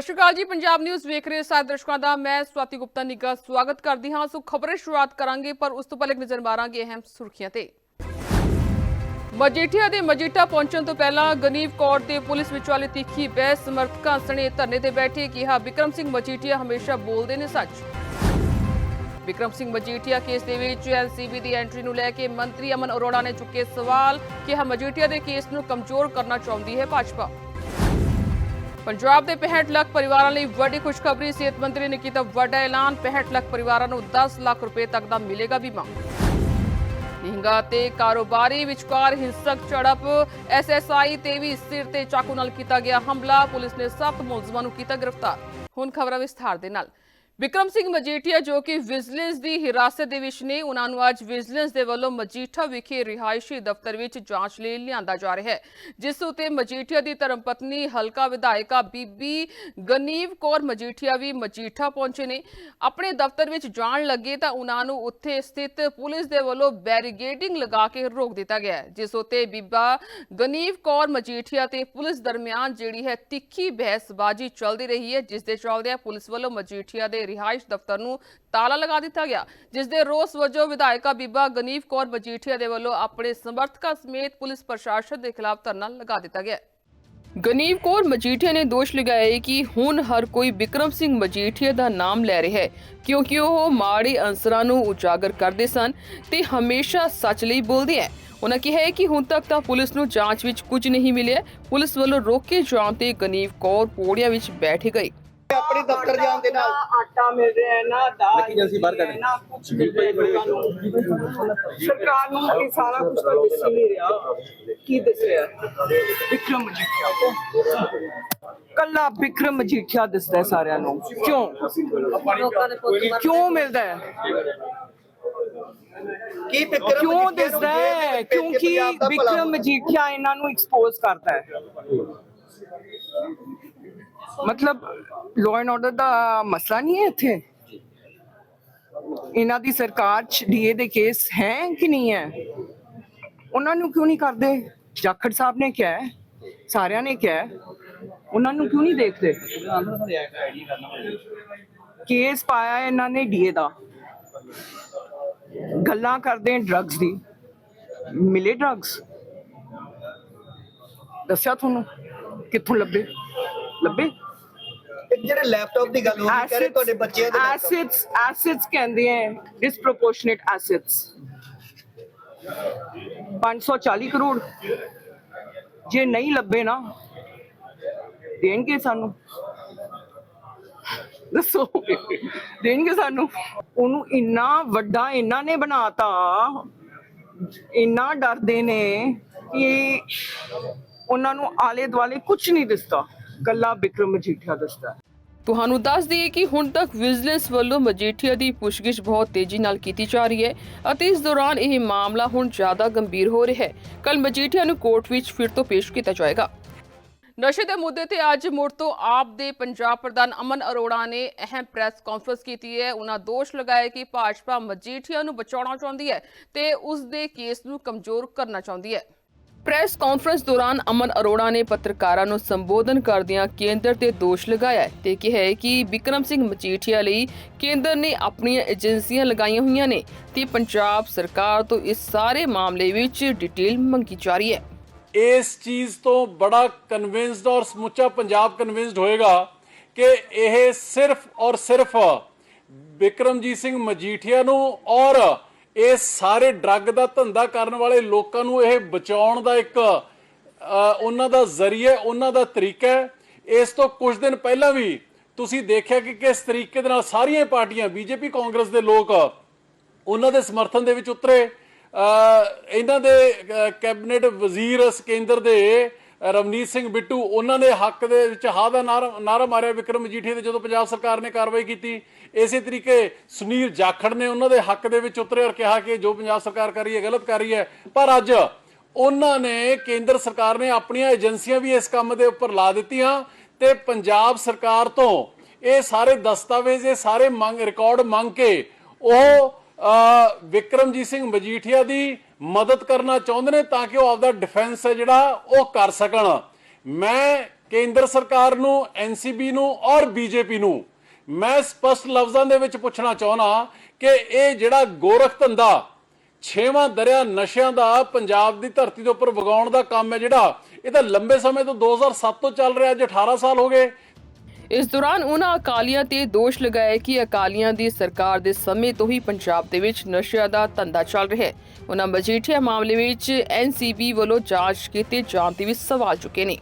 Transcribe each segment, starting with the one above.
ਸਤਿ ਸ਼੍ਰੀ ਅਕਾਲ ਜੀ, ਪੰਜਾਬ ਨਿਊਜ਼ ਵੇਖ ਰਹੇ ਸਾਰੇ ਦਰਸ਼ਕਾਂ ਦਾ। ਮੈਂ ਸਵਾਤੀ ਗੁਪਤਾ ਨਿੱਘਾ ਸਵਾਗਤ ਕਰਦੀ ਹਾਂ। ਸੋ ਖਬਰੇ ਸ਼ੁਰੂਆਤ ਕਰਾਂਗੇ, ਪਰ ਉਸ ਤੋਂ ਪਹਿਲਾਂ ਨਜ਼ਰ ਮਾਰਾਂਗੇ ਅਹਿਮ ਸੁਰਖੀਆਂ ਤੇ। ਮਜੀਠੀਆ ਦੇ ਮਜੀਠਾ ਪਹੁੰਚਣ ਤੋਂ ਪਹਿਲਾਂ ਗਨੀਵ ਕੌਰ ਤੇ ਪੁਲਿਸ ਵਿਚਾਲੇ ਤਿੱਖੀ ਬਹਿਸ ਸਮਰਥਕਾਂ ਸਣੇ ਧਰਨੇ ਤੇ ਬੈਠੇ ਕਿਹਾ, ਵਿਕਰਮ ਸਿੰਘ ਮਜੀਠੀਆ ਹਮੇਸ਼ਾ ਬੋਲਦੇ ਨੇ ਸੱਚ। ਵਿਕਰਮ ਸਿੰਘ ਮਜੀਠੀਆ ਕੇਸ ਦੇ ਵਿੱਚ ਐਲਸੀਬੀ ਦੀ ਐਂਟਰੀ ਨੂੰ ਲੈ ਕੇ ਮੰਤਰੀ ਅਮਨ ਅਰੋੜਾ ਨੇ ਚੁੱਕੇ ਸਵਾਲ, ਕਿਹਾ, ਮਜੀਠੀਆ ਦੇ ਕੇਸ ਨੂੰ ਕਮਜ਼ੋਰ ਕਰਨਾ ਚਾਹੁੰਦੀ ਹੈ ਭਾਜਪਾ। ਪੰਜਾਬ ਦੇ 65 ਲੱਖ ਪਰਿਵਾਰਾਂ ਲਈ ਵੱਡੀ ਖੁਸ਼ਖਬਰੀ। ਸਿਹਤ ਮੰਤਰੀ ਨੇ ਕੀਤਾ ਵੱਡਾ ਐਲਾਨ। 65 ਲੱਖ ਪਰਿਵਾਰਾਂ ਨੂੰ 10 ਲੱਖ ਰੁਪਏ ਤੱਕ ਦਾ ਮਿਲੇਗਾ ਬੀਮਾ। ਨਿਹੰਗਾ ਤੇ ਕਾਰੋਬਾਰੀ ਵਿਚਕਾਰ ਹਿੰਸਕ ਝੜਪ। ਐਸਐਸਆਈ ਤੇ ਵੀ ਸਿਰ ਤੇ ਚਾਕੂ ਨਾਲ ਕੀਤਾ ਗਿਆ ਹਮਲਾ। ਪੁਲਿਸ ਨੇ ਸੱਤ ਮੁਲਜ਼ਮਾਂ ਨੂੰ ਕੀਤਾ ਗ੍ਰਿਫਤਾਰ। ਹੁਣ ਖਬਰਾਂ ਵਿਸਥਾਰ ਦੇ ਨਾਲ। ਵਿਕਰਮ ਸਿੰਘ ਮਜੀਠੀਆ ਜੋ ਕਿ ਵਿਜੀਲੈਂਸ ਦੀ ਹਿਰਾਸਤ ਦੇ ਵਿੱਚ ਨੇ, ਉਹਨਾਂ ਨੂੰ ਅੱਜ ਵਿਜੀਲੈਂਸ ਦੇ ਵੱਲੋਂ ਮਜੀਠਾ ਵਿਖੇ ਰਿਹਾਇਸ਼ੀ ਦਫ਼ਤਰ ਵਿੱਚ ਜਾਂਚ ਲਈ ਲਿਆਂਦਾ ਜਾ ਰਿਹਾ ਹੈ। ਜਿਸ ਉਤੇ ਮਜੀਠੀਆ ਦੀ ਧਰਮਪਤਨੀ, ਹਲਕਾ ਵਿਧਾਇਕਾ ਬੀਬੀ ਗਨੀਵ ਕੌਰ ਮਜੀਠੀਆ ਵੀ ਮਜੀਠਾ ਪਹੁੰਚੇ ਨੇ। ਆਪਣੇ ਦਫ਼ਤਰ ਵਿੱਚ ਜਾਣ ਲੱਗੇ ਤਾਂ ਉਹਨਾਂ ਨੂੰ ਉੱਥੇ ਸਥਿਤ ਪੁਲਿਸ ਦੇ ਵੱਲੋਂ ਬੈਰੀਗੇਡਿੰਗ ਲਗਾ ਕੇ ਰੋਕ ਦਿੱਤਾ ਗਿਆ ਜਿਸ ਉਤੇ ਬੀਬਾ ਗਨੀਵ ਕੌਰ ਮਜੀਠੀਆ ਤੇ ਪੁਲਿਸ ਦਰਮਿਆਨ ਜਿਹੜੀ ਹੈ ਤਿੱਖੀ ਬਹਿਸਬਾਜ਼ੀ ਚੱਲਦੀ ਰਹੀ ਹੈ, ਜਿਸ ਦੇ ਚੱਲਦਿਆਂ ਪੁਲਿਸ ਵੱਲੋਂ ਮਜੀਠੀਆ ਦੇ ਰਿਹਾਇਸ਼ ਦਫ਼ਤਰ ਨੂੰ ਤਾਲਾ ਲਗਾ ਦਿੱਤਾ ਗਿਆ, ਜਿਸ ਦੇ ਰੋਸ ਵਜੋਂ ਵਿਧਾਇਕਾ ਬੀਬਾ ਗਨੀਵ ਕੌਰ ਮਜੀਠੀਆ ਦੇ ਵੱਲੋਂ ਆਪਣੇ ਸਮਰਥਕਾਂ ਸਮੇਤ ਪੁਲਿਸ ਪ੍ਰਸ਼ਾਸਨ ਦੇ ਖਿਲਾਫ ਧਰਨਾ ਲਗਾ ਦਿੱਤਾ ਗਿਆ। ਗਨੀਵ ਕੌਰ ਮਜੀਠੀਆ ਨੇ ਦੋਸ਼ ਲਗਾਇਆ ਕਿ ਹੁਣ ਹਰ ਕੋਈ ਵਿਕਰਮ ਸਿੰਘ ਮਜੀਠੀਆ ਦਾ ਨਾਮ ਲੈ ਰਿਹਾ ਹੈ, ਕਿਉਂਕਿ ਉਹ ਮਾੜੇ ਅੰਸਰਾਂ ਨੂੰ ਉਜਾਗਰ ਕਰਦੇ ਸਨ ਤੇ ਹਮੇਸ਼ਾ ਸੱਚ ਲਈ ਬੋਲਦੇ ਹੈ। ਉਹਨਾਂ ਕਿਹਾ ਹੈ ਕਿ ਹੁਣ ਤੱਕ ਤਾਂ ਪੁਲਿਸ ਨੂੰ ਜਾਂਚ ਵਿੱਚ ਕੁਝ ਨਹੀਂ ਮਿਲਿਆ। ਪੁਲਿਸ ਵੱਲੋਂ ਰੋਕੇ ਜਾਣ ਤੇ ਗਨੀਵ ਕੌਰ ਪੌੜੀਆਂ ਵਿੱਚ ਬੈਠ ਗਈ ਆਪਣੇ ਦਫ਼ਤਰ ਜਾਣ ਦੇ ਨਾਲ। ਆਟਾ ਮਿਲ ਰਿਹਾ ਹੈ, ਨਾ ਦਾਲ ਲੱਕੀ ਏਜੰਸੀ ਬਾਹਰ ਕੱਢ। ਨਾ ਕੁਝ ਮਿਲ ਰਿਹਾ ਲੋਕਾਂ ਨੂੰ। ਸਰਕਾਰ ਨੂੰ ਇਹ ਸਾਰਾ ਕੁਝ ਤਾਂ ਦਿਸ ਨਹੀਂ ਰਿਹਾ। ਕੀ ਦਿਸ ਰਿਹਾ? ਵਿਕਰਮ ਮਜੀਠੀਆ ਕੱਲਾ ਵਿਕਰਮ ਮਜੀਠੀਆ ਦਿਸਦਾ ਹੈ ਸਾਰਿਆਂ ਨੂੰ। ਕਿਉਂ? ਕਿਉਂ ਮਿਲਦਾ ਹੈ? ਕੀ ਫਿਕਰ ਕਿਉਂ ਦਿਸਦਾ ਹੈ? ਕਿਉਂਕਿ ਵਿਕਰਮ ਮਜੀਠੀਆ ਇਹਨਾਂ ਨੂੰ ਐਕਸਪੋਜ਼ ਕਰਦਾ ਹੈ। ਮਤਲਬ ਲਾਅ ਐਂਡ ਆਰਡਰ ਦਾ ਮਸਲਾ ਨਹੀਂ ਹੈ ਇੱਥੇ? ਇਹਨਾਂ ਦੀ ਸਰਕਾਰ ਚ ਡੀਏ ਦੇ ਕੇਸ ਹੈ ਕਿ ਨਹੀਂ ਹੈ? ਉਹਨਾਂ ਨੂੰ ਕਿਉਂ ਨਹੀਂ ਕਰਦੇ? ਜਾਖੜ ਸਾਹਿਬ ਨੇ ਕਿਹਾ ਹੈ, ਸਾਰਿਆਂ ਨੇ ਕਿਹਾ ਹੈ, ਉਹਨਾਂ ਨੂੰ ਕਿਉਂ ਨਹੀਂ ਦੇਖਦੇ? ਕੇਸ ਪਾਇਆ ਹੈ ਇਹਨਾਂ ਨੇ ਡੀਏ ਦਾ। ਗੱਲਾਂ ਕਰਦੇ ਡਰੱਗਸ ਦੀ। ਮਿਲੇ ਡਰੱਗਸ ਦੱਸਿਆ ਤੁਹਾਨੂੰ? ਕਿੱਥੋਂ ਲੱਭੇ? ਲੱਭੇ? ਜਿਹੜੇ ਲੈਪਟਾਪ ਦੀ ਗੱਲ ਹੋ ਰਹੀ ਕਹ ਰਹੇ ਤੁਹਾਡੇ ਬੱਚਿਆਂ ਦੇ। ਐਸਿਡਸ ਐਸਿਡਸ ਕਹਿੰਦੇ ਹੈ ਡਿਸਪ੍ਰੋਪੋਰਸ਼ਨੇਟ ਐਸਿਡਸ 540 ਕਰੋੜ। ਜੇ ਨਹੀਂ ਲੱਭੇ ਨਾ ਦੇਣਗੇ ਸਾਨੂੰ। ਦੱਸੋ। ਦੇਣਗੇ ਸਾਨੂੰ। ਉਹਨੂੰ ਇੰਨਾ ਵੱਡਾ ਇਹਨਾਂ ਨੇ ਬਣਾਤਾ। ਇੰਨਾ ਡਰਦੇ ਨੇ ਕਿ ਉਹਨਾਂ ਨੂੰ ਆਲੇ ਦੁਆਲੇ ਕੁਝ ਨਹੀਂ ਦਿਸਦਾ। ਕੱਲਾ ਵਿਕਰਮ ਮਜੀਠੀਆ ਦਿਸਦਾ। ਤੁਹਾਨੂੰ ਦੱਸ ਦਈਏ ਕਿ ਹੁਣ ਤੱਕ ਵਿਜੀਲੈਂਸ ਵੱਲੋਂ ਮਜੀਠੀਆ ਦੀ ਪੁੱਛਗਿੱਛ ਬਹੁਤ ਤੇਜ਼ੀ ਨਾਲ ਕੀਤੀ ਜਾ ਰਹੀ ਹੈ ਅਤੇ ਇਸ ਦੌਰਾਨ ਇਹ ਮਾਮਲਾ ਹੁਣ ਜ਼ਿਆਦਾ ਗੰਭੀਰ ਹੋ ਰਿਹਾ ਹੈ। ਕੱਲ ਮਜੀਠੀਆ ਨੂੰ ਕੋਰਟ ਵਿੱਚ ਫਿਰ ਤੋਂ ਪੇਸ਼ ਕੀਤਾ ਜਾਏਗਾ। ਨਸ਼ੇ ਦੇ ਮੁੱਦੇ ਤੇ ਅੱਜ ਮੁੜ ਤੋਂ ਆਪ ਦੇ ਪੰਜਾਬ ਪ੍ਰਧਾਨ ਅਮਨ ਅਰੋੜਾ ਨੇ ਅਹਿਮ ਪ੍ਰੈਸ ਕਾਨਫਰੰਸ ਕੀਤੀ ਹੈ। ਉਹਨਾਂ ਦੋਸ਼ ਲਗਾਇਆ ਕਿ ਭਾਜਪਾ ਮਜੀਠੀਆ ਨੂੰ ਬਚਾਉਣਾ ਚਾਹੁੰਦੀ ਹੈ ਤੇ ਉਸ ਦੇ ਕੇਸ ਨੂੰ ਕਮਜ਼ੋਰ ਕਰਨਾ ਚਾਹੁੰਦੀ ਹੈ। ਪ੍ਰੈਸ ਕਾਨਫਰੰਸ ਦੌਰਾਨ ਅਮਨ ਅਰੋੜਾ ਨੇ ਪੱਤਰਕਾਰਾਂ ਨੂੰ ਸੰਬੋਧਨ ਕਰਦਿਆਂ ਕੇਂਦਰ ਤੇ ਦੋਸ਼ ਲਗਾਇਆ ਹੈ ਤੇ ਕਿਹਾ ਹੈ ਕਿ ਵਿਕਰਮ ਸਿੰਘ ਮਜੀਠੀਆ ਲਈ ਕੇਂਦਰ ਨੇ ਆਪਣੀਆਂ ਏਜੰਸੀਆਂ ਲਗਾਈਆਂ ਹੋਈਆਂ ਨੇ ਤੇ ਪੰਜਾਬ ਸਰਕਾਰ ਤੋਂ ਇਸ ਸਾਰੇ ਮਾਮਲੇ ਵਿੱਚ ਡਿਟੇਲ ਮੰਗੀ ਜਾ ਰਹੀ ਹੈ। ਇਸ ਚੀਜ਼ ਤੋਂ ਬੜਾ ਕਨਵਿੰਸਡ ਔਰ ਸਮੁੱਚਾ ਪੰਜਾਬ ਕਨਵਿੰਸਡ ਹੋਏਗਾ ਕਿ ਇਹ ਸਿਰਫ ਔਰ ਸਿਰਫ ਵਿਕਰਮਜੀਤ ਸਿੰਘ ਮਜੀਠੀਆ ਨੂੰ ਔਰ ਇਹ ਸਾਰੇ ਡਰੱਗ ਦਾ ਧੰਦਾ ਕਰਨ ਵਾਲੇ ਲੋਕਾਂ ਨੂੰ ਇਹ ਬਚਾਉਣ ਦਾ ਇੱਕ ਉਹਨਾਂ ਦਾ ਜ਼ਰੀਆ ਉਹਨਾਂ ਦਾ ਤਰੀਕਾ ਹੈ। ਇਸ ਤੋਂ ਕੁਝ ਦਿਨ ਪਹਿਲਾਂ ਵੀ ਤੁਸੀਂ ਦੇਖਿਆ ਕਿ ਕਿਸ ਤਰੀਕੇ ਦੇ ਨਾਲ ਸਾਰੀਆਂ ਪਾਰਟੀਆਂ ਬੀਜੇਪੀ ਕਾਂਗਰਸ ਦੇ ਲੋਕ ਉਹਨਾਂ ਦੇ ਸਮਰਥਨ ਦੇ ਵਿੱਚ ਉਤਰੇ। ਅ, ਇਹਨਾਂ ਦੇ ਕੈਬਨਿਟ ਵਜ਼ੀਰ ਇਸ ਕੇਂਦਰ ਦੇ ਰਵਨੀਤ ਸਿੰਘ ਬਿੱਟੂ ਉਹਨਾਂ ਨੇ ਹੱਕ ਦੇ ਵਿੱਚ ਹਾ ਦਾ ਨਾਰਾ ਮਾਰਿਆ ਵਿਕਰਮ ਮਜੀਠੀਆ ਤੇ ਜਦੋਂ ਪੰਜਾਬ ਸਰਕਾਰ ਨੇ ਕਾਰਵਾਈ ਕੀਤੀ। ਇਸੇ ਤਰੀਕੇ ਸੁਨੀਲ ਜਾਖੜ ਨੇ ਉਹਨਾਂ ਦੇ ਹੱਕ ਦੇ ਵਿੱਚ ਉਤਰੇ ਔਰ ਕਿਹਾ ਕਿ ਜੋ ਪੰਜਾਬ ਸਰਕਾਰ ਕਰ ਰਹੀ ਹੈ ਗਲਤ ਕਰ ਰਹੀ ਹੈ। ਪਰ ਅੱਜ ਉਹਨਾਂ ਨੇ ਕੇਂਦਰ ਸਰਕਾਰ ਨੇ ਆਪਣੀਆਂ ਏਜੰਸੀਆਂ ਵੀ ਇਸ ਕੰਮ ਦੇ ਉੱਪਰ ਲਾ ਦਿੱਤੀਆਂ ਤੇ ਪੰਜਾਬ ਸਰਕਾਰ ਤੋਂ ਇਹ ਸਾਰੇ ਦਸਤਾਵੇਜ਼ ਇਹ ਸਾਰੇ ਮੰਗ ਰਿਕਾਰਡ ਮੰਗ ਕੇ ਉਹ ਅ, ਵਿਕਰਮਜੀਤ ਸਿੰਘ ਮਜੀਠੀਆ ਦੀ ਮਦਦ ਕਰਨਾ ਚਾਹੁੰਦੇ ਨੇ ਤਾਂ ਕਿ ਉਹ ਆਪਦਾ ਡਿਫੈਂਸ ਹੈ ਜਿਹੜਾ ਉਹ ਕਰ ਸਕਣ। ਮੈਂ ਕੇਂਦਰ ਸਰਕਾਰ ਨੂੰ ਐਨਸੀਬੀ ਨੂੰ ਔਰ ਬੀਜੇਪੀ ਨੂੰ ਮੈਂ ਸਪਸ਼ਟ ਲਫ਼ਜ਼ਾਂ ਦੇ ਵਿੱਚ ਪੁੱਛਣਾ ਚਾਹਣਾ ਕਿ ਇਹ ਜਿਹੜਾ ਗੋਰਖ ਧੰਦਾ, ਛੇਵਾਂ ਦਰਿਆ ਨਸ਼ਿਆਂ ਦਾ, ਪੰਜਾਬ ਦੀ ਧਰਤੀ ਦੇ ਉੱਪਰ ਵਗਾਉਣ ਦਾ ਕੰਮ ਹੈ ਜਿਹੜਾ, ਇਹ ਤਾਂ ਲੰਬੇ ਸਮੇਂ ਤੋਂ 2007 ਤੋਂ ਚੱਲ ਰਿਹਾ, ਅੱਜ 18 ਸਾਲ ਹੋ ਗਏ। ਇਸ ਦੌਰਾਨ ਉਹਨਾਂ ਅਕਾਲੀਆਂ ਤੇ ਦੋਸ਼ ਲਗਾਇਆ ਕਿ ਅਕਾਲੀਆਂ ਦੀ ਸਰਕਾਰ ਦੇ ਸਮੇਂ ਤੋਂ ਹੀ ਪੰਜਾਬ ਦੇ ਵਿੱਚ ਨਸ਼ਿਆਂ ਦਾ ਧੰਦਾ ਚੱਲ ਰਿਹਾ ਹੈ। ਉਹਨਾਂ ਮਜੀਠੀਆ ਮਾਮਲੇ ਵਿੱਚ ਐਨਸੀਬੀ ਵੱਲੋਂ ਜਾਂਚ ਕੀਤੇ ਜਾਣ ਤੇ ਵੀ ਸਵਾਲ ਚੁੱਕੇ ਨੇ।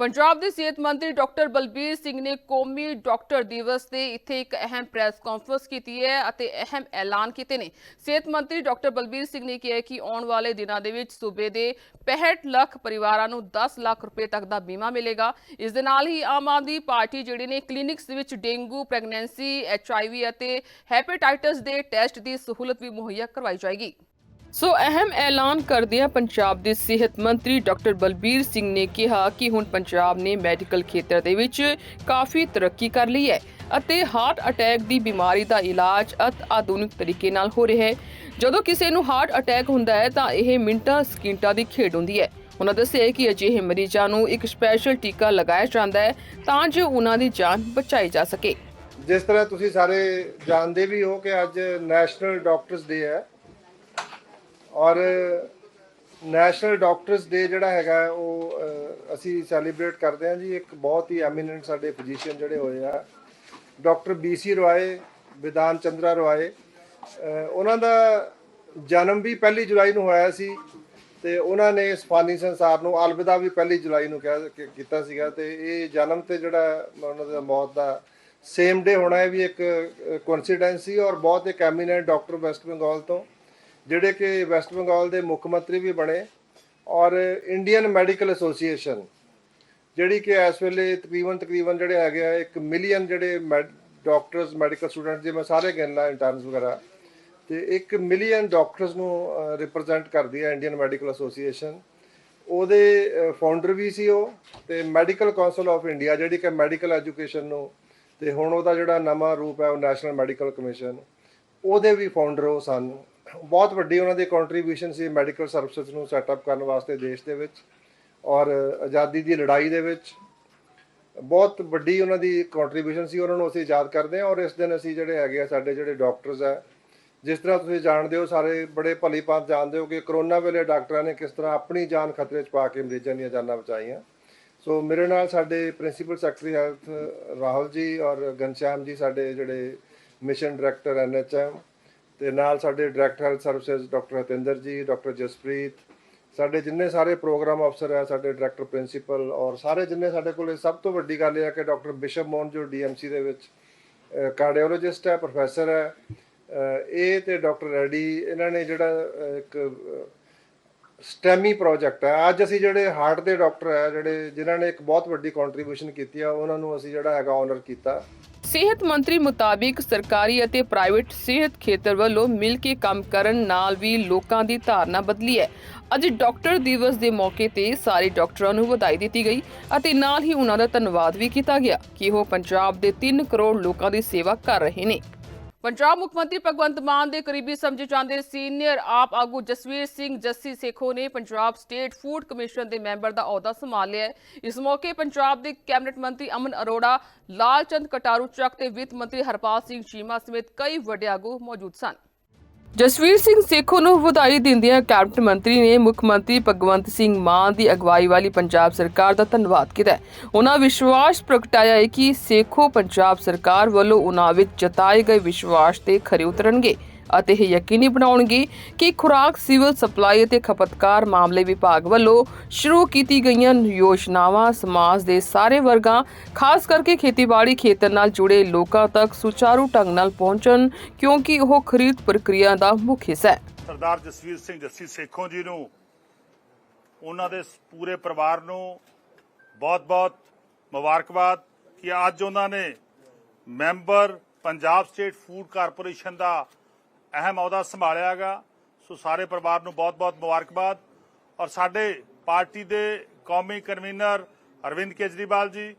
ਪੰਜਾਬ ਦੇ ਸਿਹਤ ਮੰਤਰੀ ਡਾਕਟਰ ਬਲਬੀਰ ਸਿੰਘ ਨੇ ਕੌਮੀ ਡਾਕਟਰ ਦਿਵਸ ਤੇ ਇੱਥੇ ਇੱਕ ਅਹਿਮ ਪ੍ਰੈਸ ਕਾਨਫਰੰਸ ਕੀਤੀ ਹੈ ਅਤੇ ਅਹਿਮ ਐਲਾਨ ਕੀਤੇ ਨੇ। ਸਿਹਤ ਮੰਤਰੀ ਡਾਕਟਰ ਬਲਬੀਰ ਸਿੰਘ ਨੇ ਕਿਹਾ ਕਿ ਆਉਣ ਵਾਲੇ ਦਿਨਾਂ ਦੇ ਵਿੱਚ ਸੂਬੇ ਦੇ 65 ਲੱਖ ਪਰਿਵਾਰਾਂ ਨੂੰ 10 ਲੱਖ ਰੁਪਏ ਤੱਕ ਦਾ ਬੀਮਾ ਮਿਲੇਗਾ। ਇਸ ਦੇ ਨਾਲ ਹੀ ਆਮ ਆਦਮੀ ਪਾਰਟੀ ਜਿਹੜੇ ਨੇ ਕਲੀਨਿਕਸ ਵਿੱਚ ਡੇਂਗੂ, ਪ੍ਰੈਗਨੈਂਸੀ ਐਚਆਈਵੀ ਅਤੇ ਹੈਪੇਟਾਈਟਸ ਦੇ ਟੈਸਟ ਦੀ ਸਹੂਲਤ ਵੀ ਮੁਹੱਈਆ ਕਰਵਾਈ ਜਾਏਗੀ। ਸੋ ਅਹਿਮ ਐਲਾਨ ਕਰਦਿਆਂ ਪੰਜਾਬ ਦੇ ਸਿਹਤ ਮੰਤਰੀ ਡਾਕਟਰ ਬਲਬੀਰ ਸਿੰਘ ਨੇ ਕਿਹਾ ਕਿ ਹੁਣ ਪੰਜਾਬ ਨੇ ਮੈਡੀਕਲ ਖੇਤਰ ਦੇ ਵਿੱਚ ਕਾਫੀ ਤਰੱਕੀ ਕਰ ਲਈ ਹੈ ਅਤੇ ਹਾਰਟ ਅਟੈਕ ਦੀ ਬਿਮਾਰੀ ਦਾ ਇਲਾਜ ਅਤ ਆਧੁਨਿਕ ਤਰੀਕੇ ਨਾਲ ਹੋ ਰਿਹਾ ਹੈ। ਜਦੋਂ ਕਿਸੇ ਨੂੰ ਹਾਰਟ ਅਟੈਕ ਹੁੰਦਾ ਹੈ ਤਾਂ ਇਹ ਮਿੰਟਾਂ, ਸਕਿੰਟਾਂ ਦੀ ਖੇਡ ਹੁੰਦੀ ਹੈ। ਉਹਨਾਂ ਦੱਸਿਆ ਕਿ ਅਜਿਹੇ ਮਰੀਜ਼ਾਂ ਨੂੰ ਇੱਕ ਸਪੈਸ਼ਲ ਟੀਕਾ ਲਗਾਇਆ ਜਾਂਦਾ ਹੈ ਤਾਂ ਜੋ ਉਹਨਾਂ ਦੀ ਜਾਨ ਬਚਾਈ ਜਾ ਸਕੇ। ਜਿਸ ਤਰ੍ਹਾਂ ਤੁਸੀਂ ਸਾਰੇ ਜਾਣਦੇ ਵੀ ਹੋ ਕਿ ਅੱਜ ਨੈਸ਼ਨਲ ਡਾਕਟਰਸ ਡੇ ਹੈ। ਔਰ ਨੈਸ਼ਨਲ ਡਾਕਟਰਸ ਡੇ ਜਿਹੜਾ ਹੈਗਾ, ਉਹ ਅਸੀਂ ਸੈਲੀਬ੍ਰੇਟ ਕਰਦੇ ਹਾਂ ਜੀ। ਇੱਕ ਬਹੁਤ ਹੀ ਐਮੀਨੈਂਟ ਸਾਡੇ ਫਿਜ਼ੀਸ਼ੀਅਨ ਜਿਹੜੇ ਹੋਏ ਆ, ਡਾਕਟਰ ਬੀਸੀ ਰੋਏ, ਵਿਧਾਨ ਚੰਦਰਾ ਰੋਏ। ਉਹਨਾਂ ਦਾ ਜਨਮ ਵੀ ਪਹਿਲੀ ਜੁਲਾਈ ਨੂੰ ਹੋਇਆ ਸੀ ਤੇ ਉਹਨਾਂ ਨੇ ਇਸ ਫਾਨੀ ਸੰਸਾਰ ਨੂੰ ਅਲਵਿਦਾ ਵੀ ਪਹਿਲੀ ਜੁਲਾਈ ਨੂੰ ਕਿਹਾ ਕੀਤਾ ਸੀਗਾ ਤੇ ਇਹ ਜਨਮ ਤੇ ਜਿਹੜਾ ਉਹਨਾਂ ਦਾ ਮੌਤ ਦਾ ਸੇਮ ਡੇ ਹੋਣਾ ਇਹ ਵੀ ਇੱਕ ਕੋਇਨਸੀਡੈਂਸ ਸੀ ਔਰ ਬਹੁਤ ਇੱਕ ਐਮੀਨੈਂਟ ਡਾਕਟਰ ਵੈਸਟ ਬੰਗਾਲ ਤੋਂ। ਜਿਹੜੇ ਕਿ ਵੈਸਟ ਬੰਗਾਲ ਦੇ ਮੁੱਖ ਮੰਤਰੀ ਵੀ ਬਣੇ ਔਰ ਇੰਡੀਅਨ ਮੈਡੀਕਲ ਐਸੋਸੀਏਸ਼ਨ, ਜਿਹੜੀ ਕਿ ਇਸ ਵੇਲੇ ਤਕਰੀਬਨ ਤਕਰੀਬਨ ਜਿਹੜੇ ਹੈਗੇ ਆ 1 ਮਿਲੀਅਨ ਜਿਹੜੇ ਡਾਕਟਰਸ, ਮੈਡੀਕਲ ਸਟੂਡੈਂਟ ਜੇ ਮੈਂ ਸਾਰੇ ਗਿਣ ਇੰਟਰਨਸ ਵਗੈਰਾ, ਤੇ 1 ਮਿਲੀਅਨ ਡਾਕਟਰਸ ਨੂੰ ਰਿਪਰੈਜ਼ੈਂਟ ਕਰਦੀ ਹੈ ਇੰਡੀਅਨ ਮੈਡੀਕਲ ਐਸੋਸੀਏਸ਼ਨ। ਉਹਦੇ ਫਾਊਂਡਰ ਵੀ ਸੀ ਉਹ ਤੇ ਮੈਡੀਕਲ ਕਾਉਂਸਲ ਆਫ ਇੰਡੀਆ, ਜਿਹੜੀ ਕਿ ਮੈਡੀਕਲ ਐਜੂਕੇਸ਼ਨ ਨੂੰ, ਤੇ ਹੁਣ ਉਹਦਾ ਜਿਹੜਾ ਨਵਾਂ ਰੂਪ ਹੈ, ਉਹ ਨੈਸ਼ਨਲ ਮੈਡੀਕਲ ਕਮਿਸ਼ਨ। ਉਹਦੇ ਵੀ ਫਾਊਂਡਰ ਉਹ ਸਨ। ਬਹੁਤ ਵੱਡੀ ਉਹਨਾਂ ਦੀ ਕੰਟਰੀਬਿਊਸ਼ਨ ਸੀ ਮੈਡੀਕਲ ਸਰਵਿਸਿਜ਼ ਨੂੰ ਸੈਟਅਪ ਕਰਨ ਵਾਸਤੇ ਦੇਸ਼ ਦੇ ਵਿੱਚ ਔਰ ਆਜ਼ਾਦੀ ਦੀ ਲੜਾਈ ਦੇ ਵਿੱਚ। ਬਹੁਤ ਵੱਡੀ ਉਹਨਾਂ ਦੀ ਕੰਟਰੀਬਿਊਸ਼ਨ ਸੀ, ਉਹਨਾਂ ਨੂੰ ਅਸੀਂ ਯਾਦ ਕਰਦੇ ਹਾਂ ਔਰ ਇਸ ਦਿਨ ਅਸੀਂ ਜਿਹੜੇ ਹੈਗੇ ਆ, ਸਾਡੇ ਜਿਹੜੇ ਡਾਕਟਰਸ ਆ, ਜਿਸ ਤਰ੍ਹਾਂ ਤੁਸੀਂ ਜਾਣਦੇ ਹੋ, ਸਾਰੇ ਬੜੇ ਭਲੀ ਭਾਂਤ ਜਾਣਦੇ ਹੋ ਕਿ ਕਰੋਨਾ ਵੇਲੇ ਡਾਕਟਰਾਂ ਨੇ ਕਿਸ ਤਰ੍ਹਾਂ ਆਪਣੀ ਜਾਨ ਖਤਰੇ 'ਚ ਪਾ ਕੇ ਮਰੀਜ਼ਾਂ ਦੀਆਂ ਜਾਨਾਂ ਬਚਾਈਆਂ। ਸੋ ਮੇਰੇ ਨਾਲ ਸਾਡੇ principal secretary health Rahul ji ਔਰ ਘਨਸ਼ਿਆਮ ਜੀ, ਸਾਡੇ ਜਿਹੜੇ ਮਿਸ਼ਨ ਡਾਇਰੈਕਟਰ ਐਨਐਚਐਮ ਤੇ ਨਾਲ ਸਾਡੇ director health services doctor Hatinder ji doctor Jaspreet ਸਾਡੇ ਜਿੰਨੇ ਸਾਰੇ ਪ੍ਰੋਗਰਾਮ ਅਫਸਰ ਹੈ, ਸਾਡੇ ਡਾਇਰੈਕਟਰ ਪ੍ਰਿੰਸੀਪਲ ਔਰ ਸਾਰੇ ਜਿੰਨੇ ਸਾਡੇ ਕੋਲੇ ਸਭ ਤੋਂ ਵੱਡੀ ਗੱਲ ਇਹ ਹੈ ਕਿ ਡਾਕਟਰ ਬਿਸ਼ਪ ਮੋਹਨ ਜੋ ਡੀਐਮਸੀ ਦੇ ਵਿੱਚ ਕਾਰਡੀਓਲੋਜਿਸਟ ਹੈ ਪ੍ਰੋਫੈਸਰ ਹੈ ਇਹ ਤੇ ਡਾਕਟਰ ਰੈਡੀ ਇਹਨਾਂ ਨੇ ਜਿਹੜਾ ਇੱਕ ਸਟੈਮੀ ਪ੍ਰੋਜੈਕਟ ਹੈ। ਅੱਜ ਅਸੀਂ ਜਿਹੜੇ ਹਾਰਟ ਦੇ ਡਾਕਟਰ ਹੈ, ਜਿਹੜੇ ਜਿਨ੍ਹਾਂ ਨੇ ਇੱਕ ਬਹੁਤ ਵੱਡੀ ਕੰਟਰੀਬਿਊਸ਼ਨ ਕੀਤੀ ਆ, ਉਹਨਾਂ ਨੂੰ ਅਸੀਂ ਜਿਹੜਾ ਹੈਗਾ ਆਨਰ ਕੀਤਾ। ਸਿਹਤ ਮੰਤਰੀ ਮੁਤਾਬਿਕ ਸਰਕਾਰੀ ਅਤੇ ਪ੍ਰਾਈਵੇਟ ਸਿਹਤ ਖੇਤਰ ਵੱਲੋਂ ਮਿਲ ਕੇ ਕੰਮ ਕਰਨ ਨਾਲ ਵੀ ਲੋਕਾਂ ਦੀ ਧਾਰਨਾ ਬਦਲੀ ਹੈ। ਅੱਜ ਡਾਕਟਰ ਦਿਵਸ ਦੇ ਮੌਕੇ ਤੇ ਸਾਰੇ ਡਾਕਟਰਾਂ ਨੂੰ ਵਧਾਈ ਦਿੱਤੀ ਗਈ ਅਤੇ ਨਾਲ ਹੀ ਉਹਨਾਂ ਦਾ ਧੰਨਵਾਦ ਵੀ ਕੀਤਾ ਗਿਆ ਕਿ ਉਹ ਪੰਜਾਬ ਦੇ 3 ਕਰੋੜ ਲੋਕਾਂ ਦੀ ਸੇਵਾ ਕਰ ਰਹੇ ਨੇ। ਪੰਜਾਬ ਮੁੱਖ ਮੰਤਰੀ ਭਗਵੰਤ ਮਾਨ ਦੇ ਕਰੀਬੀ ਸਮਝੇ ਜਾਂਦੇ ਸੀਨੀਅਰ ਆਪ ਆਗੂ ਜਸਵੀਰ ਸਿੰਘ ਜੱਸੀ ਸੇਖੋ ਨੇ ਪੰਜਾਬ ਸਟੇਟ ਫੂਡ ਕਮਿਸ਼ਨ ਦੇ ਮੈਂਬਰ ਦਾ ਅਹੁਦਾ ਸੰਭਾਲ ਲਿਆ ਇਸ ਮੌਕੇ ਪੰਜਾਬ ਦੇ ਕੈਬਨਿਟ ਮੰਤਰੀ ਅਮਨ ਅਰੋੜਾ, ਲਾਲਚੰਦ ਕਟਾਰੂ ਚੱਕ ਤੇ ਵਿੱਤ ਮੰਤਰੀ ਹਰਪਾਲ ਸਿੰਘ ਚੀਮਾ ਸਮੇਤ ਕਈ ਵੱਡੇ ਆਗੂ ਮੌਜੂਦ ਸਨ। ਜਸਵੀਰ ਸਿੰਘ ਸੇਖੋ ਨੂੰ ਵਧਾਈ ਦਿੰਦਿਆਂ ਕੈਬਨਿਟ ਮੰਤਰੀ ਨੇ ਮੁੱਖ ਮੰਤਰੀ ਭਗਵੰਤ ਸਿੰਘ ਮਾਨ ਦੀ ਅਗਵਾਈ ਵਾਲੀ ਪੰਜਾਬ ਸਰਕਾਰ ਦਾ ਧੰਨਵਾਦ ਕੀਤਾ ਉਹਨਾਂ ਵਿਸ਼ਵਾਸ ਪ੍ਰਗਟਾਇਆ ਹੈ ਕਿ ਸੇਖੋ ਪੰਜਾਬ ਸਰਕਾਰ ਵੱਲੋਂ ਉਹਨਾਂ ਵਿੱਚ ਜਤਾਏ ਗਏ ਵਿਸ਼ਵਾਸ ਤੇ ਖਰੇ ਉਤਰਨਗੇ। ਅਤੇ ਇਹ ਯਕੀਨੀ ਬਣਾਉਣਗੇ ਕਿ ਖੁਰਾਕ, ਸਿਵਲ ਸਪਲਾਈ ਅਤੇ ਖਪਤਕਾਰ ਮਾਮਲੇ ਵਿਭਾਗ ਵੱਲੋਂ ਸ਼ੁਰੂ ਕੀਤੀ ਗਈਆਂ ਯੋਜਨਾਵਾਂ ਸਮਾਜ ਦੇ ਸਾਰੇ ਵਰਗਾਂ, ਖਾਸ ਕਰਕੇ ਖੇਤੀਬਾੜੀ ਖੇਤਰ ਨਾਲ ਜੁੜੇ ਲੋਕਾਂ ਤੱਕ ਸੁਚਾਰੂ ਢੰਗ ਨਾਲ ਪਹੁੰਚਣ, ਕਿਉਂਕਿ ਉਹ ਖਰੀਦ ਪ੍ਰਕਿਰਿਆ ਦਾ ਮੁੱਖ ਹਿੱਸਾ ਹੈ। ਸਰਦਾਰ ਜਸਵੀਰ ਸਿੰਘ ਜੱਸੀ ਸੇਖੋਂ ਜੀ ਨੂੰ, ਉਹਨਾਂ ਦੇ ਪੂਰੇ ਪਰਿਵਾਰ ਨੂੰ ਬਹੁਤ-ਬਹੁਤ ਮੁਬਾਰਕਬਾਦ ਕਿ ਅੱਜ ਉਹਨਾਂ ਨੇ member Punjab state food corporation ਦਾ ਅਹਿਮ ਅਹੁਦਾ ਸੰਭਾਲਿਆਗਾ। ਸੋ ਸਾਰੇ ਪਰਿਵਾਰ ਨੂੰ ਬਹੁਤ-ਬਹੁਤ ਮੁਬਾਰਕਬਾਦ। ਔਰ ਸਾਡੇ ਪਾਰਟੀ ਦੇ ਕੌਮੀ ਕਨਵੀਨਰ ਅਰਵਿੰਦ ਕੇਜਰੀਵਾਲ ਜੀ,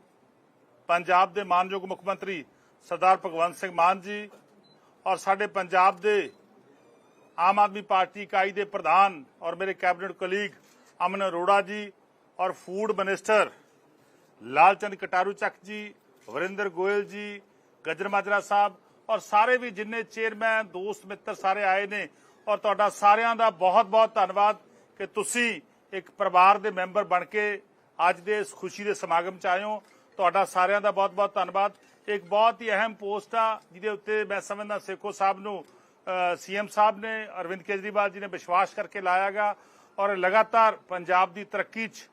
ਪੰਜਾਬ ਦੇ ਮਾਨਯੋਗ ਮੁੱਖ ਮੰਤਰੀ ਸਰਦਾਰ ਭਗਵੰਤ ਸਿੰਘ ਮਾਨ ਜੀ, ਔਰ ਸਾਡੇ ਪੰਜਾਬ ਦੇ ਆਮ ਆਦਮੀ ਪਾਰਟੀ ਇਕਾਈ ਦੇ ਪ੍ਰਧਾਨ ਔਰ ਮੇਰੇ ਕੈਬਨਿਟ ਕਲੀਗ ਅਮਨ ਅਰੋੜਾ ਜੀ, ਔਰ ਫੂਡ ਮਿਨਿਸਟਰ ਲਾਲਚੰਦ ਕਟਾਰੂ ਚੱਕ ਜੀ, ਵਰਿੰਦਰ ਗੋਇਲ ਜੀ ਗਜਰ ਮਾਜਰਾ ਸਾਹਿਬ ਔਰ ਸਾਰੇ ਵੀ ਜਿੰਨੇ ਚੇਅਰਮੈਨ, ਦੋਸਤ, ਮਿੱਤਰ ਸਾਰੇ ਆਏ ਨੇ ਔਰ ਤੁਹਾਡਾ ਸਾਰਿਆਂ ਦਾ ਬਹੁਤ-ਬਹੁਤ ਧੰਨਵਾਦ ਕਿ ਤੁਸੀਂ ਇੱਕ ਪਰਿਵਾਰ ਦੇ ਮੈਂਬਰ ਬਣ ਕੇ ਅੱਜ ਦੇ ਇਸ ਖੁਸ਼ੀ ਦੇ ਸਮਾਗਮ ਚ ਆਏ ਹੋ। ਤੁਹਾਡਾ ਸਾਰਿਆਂ ਦਾ ਬਹੁਤ-ਬਹੁਤ ਧੰਨਵਾਦ। ਇੱਕ ਬਹੁਤ ਹੀ ਅਹਿਮ ਪੋਸਟ ਆ, ਜਿਹਦੇ ਉੱਤੇ ਮੈਂ ਸਮਝਦਾ ਸੇਖੋ ਸਾਹਿਬ ਨੂੰ ਸੀਐਮ ਸਾਹਿਬ ਨੇ, ਅਰਵਿੰਦ ਕੇਜਰੀਵਾਲ ਜੀ ਨੇ ਵਿਸ਼ਵਾਸ ਕਰਕੇ ਲਾਇਆਗਾ ਔਰ ਲਗਾਤਾਰ ਪੰਜਾਬ ਦੀ ਤਰੱਕੀ 'ਚ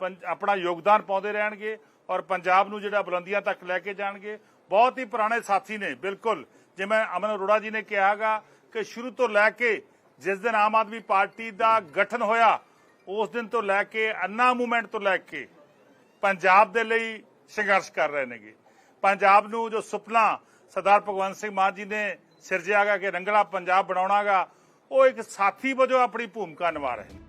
ਪੰਜ- ਆਪਣਾ ਯੋਗਦਾਨ ਪਾਉਂਦੇ ਰਹਿਣਗੇ ਔਰ ਪੰਜਾਬ ਨੂੰ ਜਿਹੜਾ ਬੁਲੰਦੀਆਂ ਤੱਕ ਲੈ ਕੇ ਜਾਣਗੇ। ਬਹੁਤ ਹੀ ਪੁਰਾਣੇ ਸਾਥੀ ਨੇ, ਬਿਲਕੁਲ। ਜਿਵੇਂ ਅਮਨ ਅਰੋੜਾ ਜੀ ਨੇ ਕਿਹਾਗਾ ਕਿ ਸ਼ੁਰੂ ਤੋਂ ਲੈ ਕੇ ਜਿਸ ਦਿਨ ਆਮ ਆਦਮੀ ਪਾਰਟੀ ਦਾ ਗਠਨ ਹੋਇਆ, ਉਸ ਦਿਨ ਤੋਂ ਲੈ ਕੇ ਅੰਨਾ ਮੂਵਮੈਂਟ ਤੋਂ ਲੈ ਕੇ ਪੰਜਾਬ ਦੇ ਲਈ ਸੰਘਰਸ਼ ਕਰ ਰਹੇ ਨੇਗੇ। ਪੰਜਾਬ ਨੂੰ ਜੋ ਸੁਪਨਾ ਸਰਦਾਰ ਭਗਵੰਤ ਸਿੰਘ ਮਾਨ ਜੀ ਨੇ ਸਿਰਜਿਆਗਾ ਕਿ ਰੰਗਲਾ ਪੰਜਾਬ ਬਣਾਉਣਾਗਾ ਉਹ ਇੱਕ ਸਾਥੀ ਵਜੋਂ ਆਪਣੀ ਭੂਮਿਕਾ ਨਿਭਾ ਰਹੇ ਨੇ।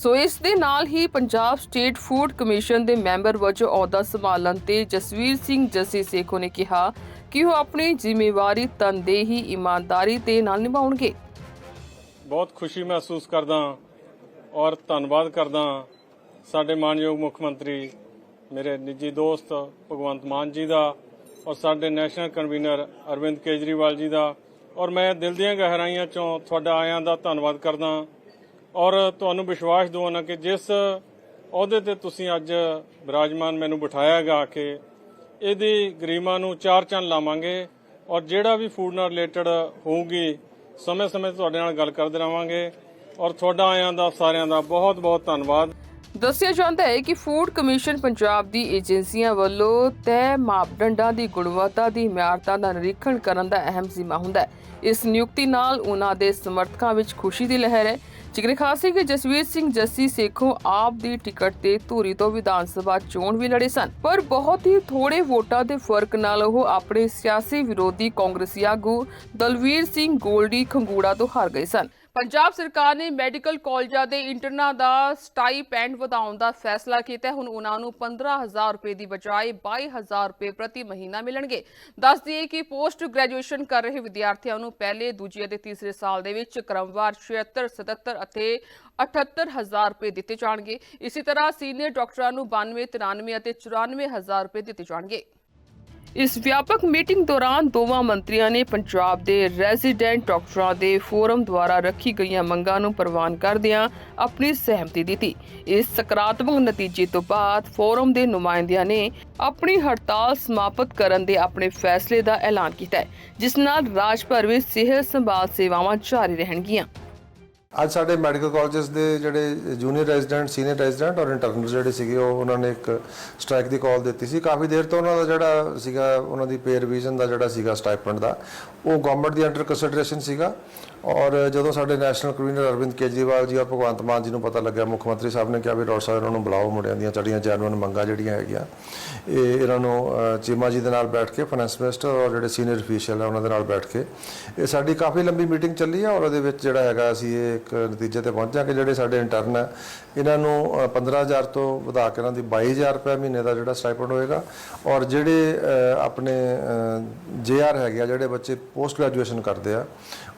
ਸੋ ਇਸ ਦੇ ਨਾਲ ਹੀ ਪੰਜਾਬ ਸਟੇਟ ਫੂਡ ਕਮਿਸ਼ਨ ਦੇ ਮੈਂਬਰ ਵਜੋਂ ਅਹੁਦਾ ਸੰਭਾਲਣ ਤੇ ਜਸਵੀਰ ਸਿੰਘ ਜੱਸੀ ਸੇਖੋ ਨੇ ਕਿਹਾ ਕਿ ਉਹ ਆਪਣੀ ਜ਼ਿੰਮੇਵਾਰੀ ਤਨਦੇਹੀ ਇਮਾਨਦਾਰੀ ਤੇ ਨਾਲ ਨਿਭਾਉਣਗੇ। ਬਹੁਤ ਖੁਸ਼ੀ ਮਹਿਸੂਸ ਕਰਦਾ ਔਰ ਧੰਨਵਾਦ ਕਰਦਾ ਸਾਡੇ ਮਾਨਯੋਗ ਮੁੱਖ ਮੰਤਰੀ, ਮੇਰੇ ਨਿੱਜੀ ਦੋਸਤ ਭਗਵੰਤ ਮਾਨ ਜੀ ਦਾ ਔਰ ਸਾਡੇ ਨੈਸ਼ਨਲ ਕਨਵੀਨਰ ਅਰਵਿੰਦ ਕੇਜਰੀਵਾਲ ਜੀ ਦਾ ਔਰ ਮੈਂ ਦਿਲ ਦੀਆਂ ਗਹਿਰਾਈਆਂ ਚੋਂ ਤੁਹਾਡਾ ਆਇਆਂ ਦਾ ਧੰਨਵਾਦ ਕਰਦਾ ਔਰ ਤੁਹਾਨੂੰ ਵਿਸ਼ਵਾਸ ਦਿਵਾਉਣਾ ਕਿ ਜਿਸ ਅਹੁਦੇ ਤੇ ਤੁਸੀਂ ਅੱਜ ਬਿਰਾਜਮਾਨ ਮੈਨੂੰ ਬਿਠਾਇਆ ਗਾ ਕਿ, ਇਹਦੀ ਗਰੀਮਾ ਨੂੰ ਚਾਰ ਚੰਨ ਲਾਵਾਂਗੇ ਔਰ ਜਿਹੜਾ ਵੀ ਫੂਡ ਨਾਲ ਰਿਲੇਟਡ ਹੋਊਗੀ, ਸਮੇਂ-ਸਮੇਂ ਤੁਹਾਡੇ ਨਾਲ ਗੱਲ ਕਰਦੇ ਰਵਾਂਗੇ ਔਰ ਤੁਹਾਡਾ ਆਇਆਂ ਦਾ, ਸਾਰਿਆਂ ਦਾ ਬਹੁਤ-ਬਹੁਤ ਧੰਨਵਾਦ। ਦੱਸਿਆ ਜਾਂਦਾ ਹੈ ਕਿ ਫੂਡ ਕਮਿਸ਼ਨ ਪੰਜਾਬ ਦੀ ਏਜੰਸੀਆਂ ਵੱਲੋਂ ਤੈਅ ਮਾਪਦੰਡਾਂ ਦੀ ਗੁਣਵੱਤਾ ਦੀ ਮਿਆਰਤਾਂ ਦਾ ਨਿਰੀਖਣ ਕਰਨ ਦਾ ਅਹਿਮ ਜ਼ਿੰਮਾ ਹੁੰਦਾ ਹੈ। ਇਸ ਨਿਯੁਕਤੀ ਨਾਲ ਉਹਨਾਂ ਦੇ ਸਮਰਥਕਾਂ ਵਿੱਚ ਖੁਸ਼ੀ ਦੀ ਲਹਿਰ ਹੈ। ਜ਼ਿਕਰ ਖਾਸ ਹੈ ਕਿ ਜਸਵੀਰ ਸਿੰਘ ਜੱਸੀ ਸੇਖੋਂ ਆਪ ਦੀ ਟਿਕਟ ਤੇ ਧੂਰੀ ਤੋਂ ਵਿਧਾਨ ਸਭਾ ਚੋਣ ਵੀ ਲੜੇ ਸਨ। ਪਰ ਬਹੁਤ ਹੀ ਥੋੜੇ ਵੋਟਾਂ ਦੇ ਫ਼ਰਕ ਨਾਲ ਉਹ ਆਪਣੇ ਸਿਆਸੀ ਵਿਰੋਧੀ ਕਾਂਗਰਸੀ ਆਗੂ ਦਲਵੀਰ ਸਿੰਘ ਗੋਲਡੀ ਖੰਗੂੜਾ ਤੋਂ ਹਾਰ ਗਏ ਸਨ। ਪੰਜਾਬ ਸਰਕਾਰ ਨੇ ਮੈਡੀਕਲ ਕਾਲਜਾਂ ਦੇ ਇੰਟਰਨਾਂ ਦਾ ਸਟਾਈਪੈਂਡ ਵਧਾਉਣ ਦਾ ਫੈਸਲਾ ਕੀਤਾ ਹੁਣ ਉਹਨਾਂ ਨੂੰ 15000 ਰੁਪਏ ਦੀ ਬਜਾਏ 22000 ਰੁਪਏ ਪ੍ਰਤੀ ਮਹੀਨਾ ਮਿਲਣਗੇ। ਦੱਸ ਦਈਏ ਕਿ ਪੋਸਟ ਗ੍ਰੈਜੂਏਸ਼ਨ ਕਰ ਰਹੇ ਵਿਦਿਆਰਥੀਆਂ ਨੂੰ ਪਹਿਲੇ, ਦੂਜੇ ਅਤੇ ਤੀਸਰੇ ਸਾਲ ਦੇ ਵਿੱਚ ਕ੍ਰਮਵਾਰ 76 77 ਅਤੇ 78000 ਰੁਪਏ ਦਿੱਤੇ ਜਾਣਗੇ। ਇਸੇ ਤਰ੍ਹਾਂ ਸੀਨੀਅਰ ਡਾਕਟਰਾਂ ਨੂੰ 92 93 ਅਤੇ 94000 ਰੁਪਏ ਦਿੱਤੇ ਜਾਣਗੇ। ਇਸ ਵਿਆਪਕ ਮੀਟਿੰਗ ਦੌਰਾਨ ਦੋਵਾਂ ਮੰਤਰੀਆਂ ਨੇ ਪੰਜਾਬ ਦੇ ਰੈਜ਼ੀਡੈਂਟ ਡਾਕਟਰਾਂ ਦੇ ਫੋਰਮ ਦੁਆਰਾ ਰੱਖੀ ਗਈਆਂ ਮੰਗਾਂ ਨੂੰ ਪ੍ਰਵਾਨ ਕਰਦਿਆਂ ਆਪਣੀ ਸਹਿਮਤੀ ਦਿੱਤੀ। ਇਸ ਸਕਾਰਾਤਮਕ ਨਤੀਜੇ ਤੋਂ ਬਾਅਦ ਫੋਰਮ ਦੇ ਨੁਮਾਇੰਦਿਆਂ ਨੇ ਆਪਣੀ ਹੜਤਾਲ ਸਮਾਪਤ ਕਰਨ ਦੇ ਆਪਣੇ ਫੈਸਲੇ ਦਾ ਐਲਾਨ ਕੀਤਾ ਜਿਸ ਨਾਲ ਰਾਜ ਭਰ ਵਿੱਚ ਸਿਹਤ ਸੰਭਾਲ ਸੇਵਾਵਾਂ ਜਾਰੀ ਰਹਿਣਗੀਆਂ। ਅੱਜ ਸਾਡੇ ਮੈਡੀਕਲ ਕਾਲਜਸ ਦੇ ਜਿਹੜੇ ਜੂਨੀਅਰ ਰੈਜ਼ੀਡੈਂਟ, ਸੀਨੀਅਰ ਰੈਜ਼ੀਡੈਂਟ ਔਰ ਇੰਟਰਨਲ ਜਿਹੜੇ ਸੀਗੇ, ਉਹ ਉਹਨਾਂ ਨੇ ਇੱਕ ਸਟ੍ਰਾਈਕ ਦੀ ਕਾਲ ਦਿੱਤੀ ਸੀ। ਕਾਫੀ ਦੇਰ ਤੋਂ ਉਹਨਾਂ ਦਾ ਜਿਹੜਾ ਸੀਗਾ, ਉਹਨਾਂ ਦੀ ਪੇ ਰਿਵੀਜ਼ਨ ਦਾ ਜਿਹੜਾ ਸੀਗਾ ਸਟਾਈਪੈਂਡ ਦਾ, ਉਹ ਗਵਰਨਮੈਂਟ ਦੀ ਅੰਡਰ ਕੰਸੀਡਰੇਸ਼ਨ ਸੀਗਾ। ਔਰ ਜਦੋਂ ਸਾਡੇ ਨੈਸ਼ਨਲ ਕਨਵੀਨਰ ਅਰਵਿੰਦ ਕੇਜਰੀਵਾਲ ਜੀ ਔਰ ਭਗਵੰਤ ਮਾਨ ਜੀ ਨੂੰ ਪਤਾ ਲੱਗਿਆ ਮੁੱਖ ਮੰਤਰੀ ਸਾਹਿਬ ਨੇ ਕਿਹਾ ਵੀ ਡਾਕਟਰ ਸਾਹਿਬ ਇਹਨਾਂ ਨੂੰ ਬੁਲਾਓ ਮੁੰਡਿਆਂ ਦੀਆਂ ਚੜੀਆਂ ਜੈਨੂਨ ਮੰਗਾਂ ਜਿਹੜੀਆਂ ਹੈਗੀਆਂ ਇਹ ਇਹਨਾਂ ਨੂੰ ਚੀਮਾ ਜੀ ਦੇ ਨਾਲ ਬੈਠ ਕੇ ਫਾਈਨੈਂਸ ਮਿਨਿਸਟਰ ਔਰ ਜਿਹੜੇ ਸੀਨੀਅਰ ਅਫੀਸ਼ੀਅਲ ਹੈ ਉਹਨਾਂ ਦੇ ਨਾਲ ਬੈਠ ਕੇ ਇਹ ਸਾਡੀ ਕਾਫੀ ਲੰਬੀ ਮੀਟਿੰਗ ਚੱਲੀ ਹੈ ਔਰ ਉਹਦੇ ਵਿੱਚ ਜਿਹੜਾ ਹੈਗਾ ਅਸੀਂ ਇਹ ਇੱਕ ਨਤੀਜੇ ਤੇ ਪਹੁੰਚਿਆ ਕਿ ਜਿਹੜੇ ਸਾਡੇ ਇੰਟਰਨ ਹੈ ਇਹਨਾਂ ਨੂੰ ਅ, 15000 ਤੋਂ ਵਧਾ ਕੇ ਇਹਨਾਂ ਦੀ 22000 ਰੁਪਏ ਮਹੀਨੇ ਦਾ ਜਿਹੜਾ ਸਟਾਈਪੈਂਡ ਹੋਏਗਾ ਔਰ ਜਿਹੜੇ ਆਪਣੇ ਜੇਆਰ ਹੈਗੇ ਆ ਜਿਹੜੇ ਬੱਚੇ ਪੋਸਟ ਗ੍ਰੈਜੂਏਸ਼ਨ ਕਰਦੇ ਆ,